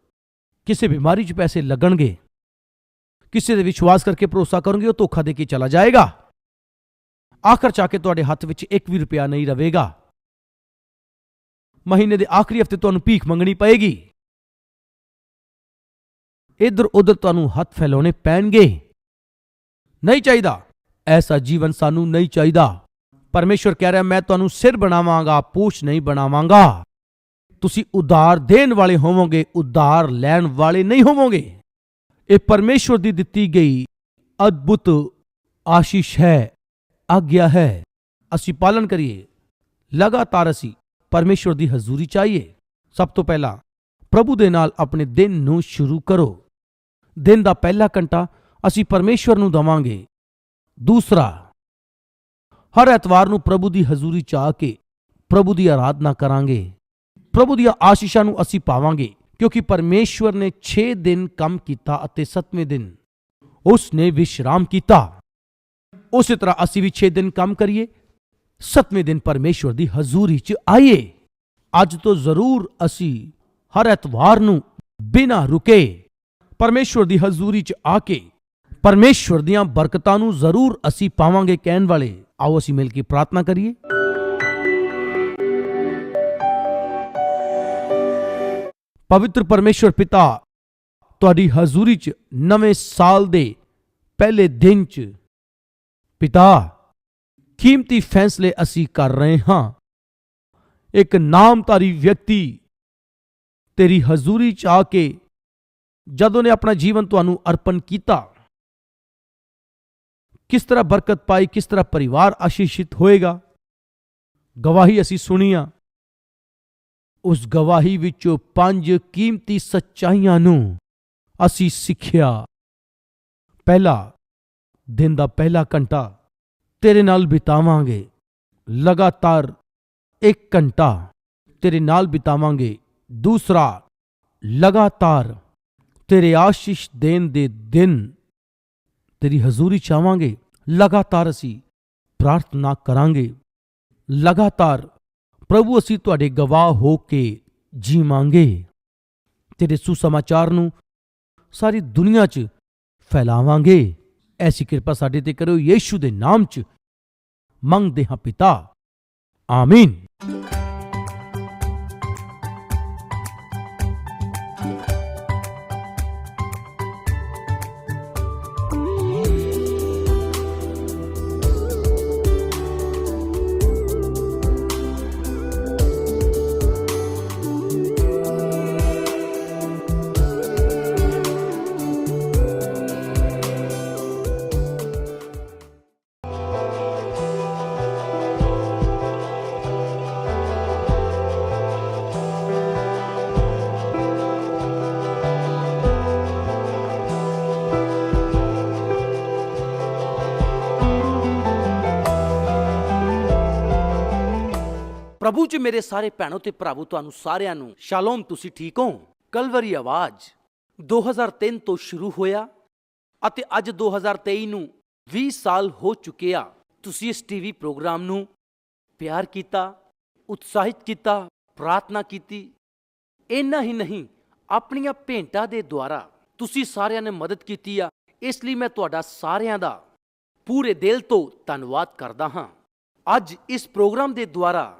ਕਿਸੇ ਬਿਮਾਰੀ 'ਚ ਪੈਸੇ ਲੱਗਣਗੇ, ਕਿਸੇ ਦੇ ਵਿਸ਼ਵਾਸ ਕਰਕੇ ਭਰੋਸਾ ਕਰੋਗੇ, ਉਹ ਧੋਖਾ ਦੇ ਕੇ ਚਲਾ ਜਾਏਗਾ। ਆਖਰ ਚਾ ਕੇ ਤੁਹਾਡੇ ਹੱਥ ਵਿੱਚ ਇੱਕ ਵੀ ਰੁਪਿਆ ਨਹੀਂ ਰਹੇਗਾ ਮਹੀਨੇ ਦੇ ਆਖਰੀ ਹਫ਼ਤੇ ਤੁਹਾਨੂੰ ਭੀਖ ਮੰਗਣੀ ਪਏਗੀ। ਇਧਰ ਉਧਰ ਤੁਹਾਨੂੰ ਹੱਥ ਫੈਲਾਉਣੇ ਪੈਣਗੇ। ਨਹੀਂ ਚਾਹੀਦਾ। ਐਸਾ ਜੀਵਨ ਸਾਨੂੰ ਨਹੀਂ ਚਾਹੀਦਾ। ਪਰਮੇਸ਼ਵਰ ਕਹਿ ਰਿਹਾ, ਮੈਂ ਤੁਹਾਨੂੰ ਸਿਰ ਬਣਾਵਾਂਗਾ, ਪੂਛ ਨਹੀਂ ਬਣਾਵਾਂਗਾ। ਤੁਸੀਂ ਉਧਾਰ ਦੇਣ ਵਾਲੇ ਹੋਵੋਗੇ, ਉਧਾਰ ਲੈਣ ਵਾਲੇ ਨਹੀਂ ਹੋਵੋਗੇ। ਇਹ ਪਰਮੇਸ਼ਵਰ ਦੀ ਦਿੱਤੀ ਗਈ ਅਦਭੁਤ ਆਸ਼ੀਸ਼ ਹੈ, ਆਗਿਆ ਹੈ। ਅਸੀਂ ਪਾਲਨ ਕਰੀਏ। ਲਗਾਤਾਰ ਅਸੀਂ ਪਰਮੇਸ਼ਵਰ ਦੀ ਹਜ਼ੂਰੀ ਚਾਹੀਏ। ਸਭ ਤੋਂ ਪਹਿਲਾਂ ਪ੍ਰਭੂ ਦੇ ਨਾਲ ਆਪਣੇ ਦਿਨ ਨੂੰ ਸ਼ੁਰੂ ਕਰੋ। ਦਿਨ ਦਾ ਪਹਿਲਾ ਘੰਟਾ ਅਸੀਂ ਪਰਮੇਸ਼ਵਰ ਨੂੰ ਦਵਾਂਗੇ। ਦੂਸਰਾ ਹਰ ਐਤਵਾਰ ਨੂੰ ਪ੍ਰਭੂ ਦੀ ਹਜ਼ੂਰੀ ਚ ਆ ਕੇ ਪ੍ਰਭੂ ਦੀ ਆਰਾਧਨਾ ਕਰਾਂਗੇ। ਪ੍ਰਭੂ ਦੀਆਂ ਆਸ਼ੀਸ਼ਾਂ ਨੂੰ ਅਸੀਂ ਪਾਵਾਂਗੇ, ਕਿਉਂਕਿ ਪਰਮੇਸ਼ਵਰ ਨੇ 6 ਦਿਨ ਕੰਮ ਕੀਤਾ ਅਤੇ 7ਵੇਂ ਦਿਨ ਉਸ ਨੇ ਵਿਸ਼ਰਾਮ ਕੀਤਾ। ਉਸੇ ਤਰ੍ਹਾਂ ਅਸੀਂ ਵੀ 6 ਦਿਨ ਕੰਮ ਕਰੀਏ 7ਵੇਂ ਦਿਨ ਪਰਮੇਸ਼ਵਰ ਦੀ ਹਜ਼ੂਰੀ ਚ ਆਈਏ। ਅੱਜ ਤੋਂ ਜ਼ਰੂਰ ਅਸੀਂ ਹਰ ਐਤਵਾਰ ਨੂੰ ਬਿਨਾਂ ਰੁਕੇ ਪਰਮੇਸ਼ਵਰ ਦੀ ਹਜ਼ੂਰੀ ਚ ਆ ਕੇ ਪਰਮੇਸ਼ਵਰ ਦੀਆਂ ਬਰਕਤਾਂ ਨੂੰ ਜ਼ਰੂਰ ਅਸੀਂ ਪਾਵਾਂਗੇ ਕਹਿਣ ਵਾਲੇ ਆਓ ਅਸੀਂ ਮਿਲ ਕੇ ਪ੍ਰਾਰਥਨਾ ਕਰੀਏ ਪਵਿੱਤਰ ਪਰਮੇਸ਼ਵਰ ਪਿਤਾ ਤੁਹਾਡੀ ਹਜ਼ੂਰੀ ਚ ਨਵੇਂ ਸਾਲ ਦੇ ਪਹਿਲੇ ਦਿਨ ਚ ਪਿਤਾ ਕੀਮਤੀ ਫੈਸਲੇ ਅਸੀਂ ਕਰ ਰਹੇ ਹਾਂ ਇੱਕ ਨਾਮਧਾਰੀ ਵਿਅਕਤੀ ਤੇਰੀ ਹਜ਼ੂਰੀ ਚ ਆ ਕੇ ਜਦੋਂ ਨੇ ਆਪਣਾ ਜੀਵਨ ਤੁਹਾਨੂੰ ਅਰਪਣ ਕੀਤਾ ਕਿਸ ਤਰ੍ਹਾਂ ਬਰਕਤ ਪਾਈ, ਕਿਸ ਤਰ੍ਹਾਂ ਪਰਿਵਾਰ ਆਸ਼ੀਸ਼ਿਤ ਹੋਏਗਾ? ਗਵਾਹੀ ਅਸੀਂ ਸੁਣੀਆਂ ਉਸ ਗਵਾਹੀ ਵਿੱਚੋਂ ਪੰਜ ਕੀਮਤੀ ਸੱਚਾਈਆਂ ਨੂੰ ਅਸੀਂ ਸਿੱਖਿਆ। ਪਹਿਲਾ, ਦਿਨ ਦਾ ਪਹਿਲਾ ਘੰਟਾ, ਤੇਰੇ ਨਾਲ ਬਿਤਾਵਾਂਗੇ। ਲਗਾਤਾਰ 1 ਘੰਟਾ, ਤੇਰੇ ਨਾਲ ਬਿਤਾਵਾਂਗੇ। ਦੂਸਰਾ, ਲਗਾਤਾਰ ਤੇਰੇ ਆਸ਼ੀਸ਼ ਦੇਣ ਦੇ ਦਿਨ ਤੇਰੀ ਹਜ਼ੂਰੀ ਚਾਹਾਂਗੇ, ਲਗਾਤਾਰ ਅਸੀਂ ਪ੍ਰਾਰਥਨਾ ਕਰਾਂਗੇ। ਲਗਾਤਾਰ ਪ੍ਰਭੂ, ਅਸੀਂ ਤੁਹਾਡੇ ਗਵਾਹ ਹੋ ਕੇ ਜੀਵਾਂਗੇ। ਤੇਰੇ ਸੁਸਮਾਚਾਰ ਨੂੰ ਸਾਰੀ ਦੁਨੀਆ 'ਚ ਫੈਲਾਵਾਂਗੇ। ਐਸੀ ਕਿਰਪਾ ਸਾਡੇ ਤੇ ਕਰੋ ਯੀਸ਼ੂ ਦੇ ਨਾਮ 'ਚ ਮੰਗਦੇ ਹਾਂ ਪਿਤਾ। ਆਮੀਨ। ਪ੍ਰਭੂ ਚ ਮੇਰੇ ਸਾਰੇ ਭੈਣੋ ਤੇ ਭਰਾਵੋ, ਤੁਹਾਨੂੰ ਸਾਰਿਆਂ ਨੂੰ ਸ਼ਾਲੋਮ, ਤੁਸੀਂ ਠੀਕ ਹੋ? ਕਲਵਰੀ ਆਵਾਜ਼। 2003 ਤੋਂ ਸ਼ੁਰੂ ਹੋਇਆ ਅਤੇ ਅੱਜ 2023 ਨੂੰ 20 ਸਾਲ ਹੋ ਚੁੱਕੇ ਆ। ਤੁਸੀਂ ਇਸ ਟੀਵੀ ਪ੍ਰੋਗਰਾਮ ਨੂੰ ਪਿਆਰ ਕੀਤਾ, ਉਤਸ਼ਾਹਿਤ ਕੀਤਾ, ਪ੍ਰਾਰਥਨਾ ਕੀਤੀ। ਇੰਨਾ ਹੀ ਨਹੀਂ, ਆਪਣੀਆਂ ਭੇਂਟਾਂ ਦੇ ਦੁਆਰਾ ਤੁਸੀਂ ਸਾਰਿਆਂ ਨੇ ਮਦਦ ਕੀਤੀ ਆ। ਇਸ ਲਈ ਮੈਂ ਤੁਹਾਡਾ ਸਾਰਿਆਂ ਦਾ ਪੂਰੇ ਦਿਲ ਤੋਂ ਧੰਨਵਾਦ ਕਰਦਾ ਹਾਂ। ਅੱਜ ਇਸ ਪ੍ਰੋਗਰਾਮ ਦੇ ਦੁਆਰਾ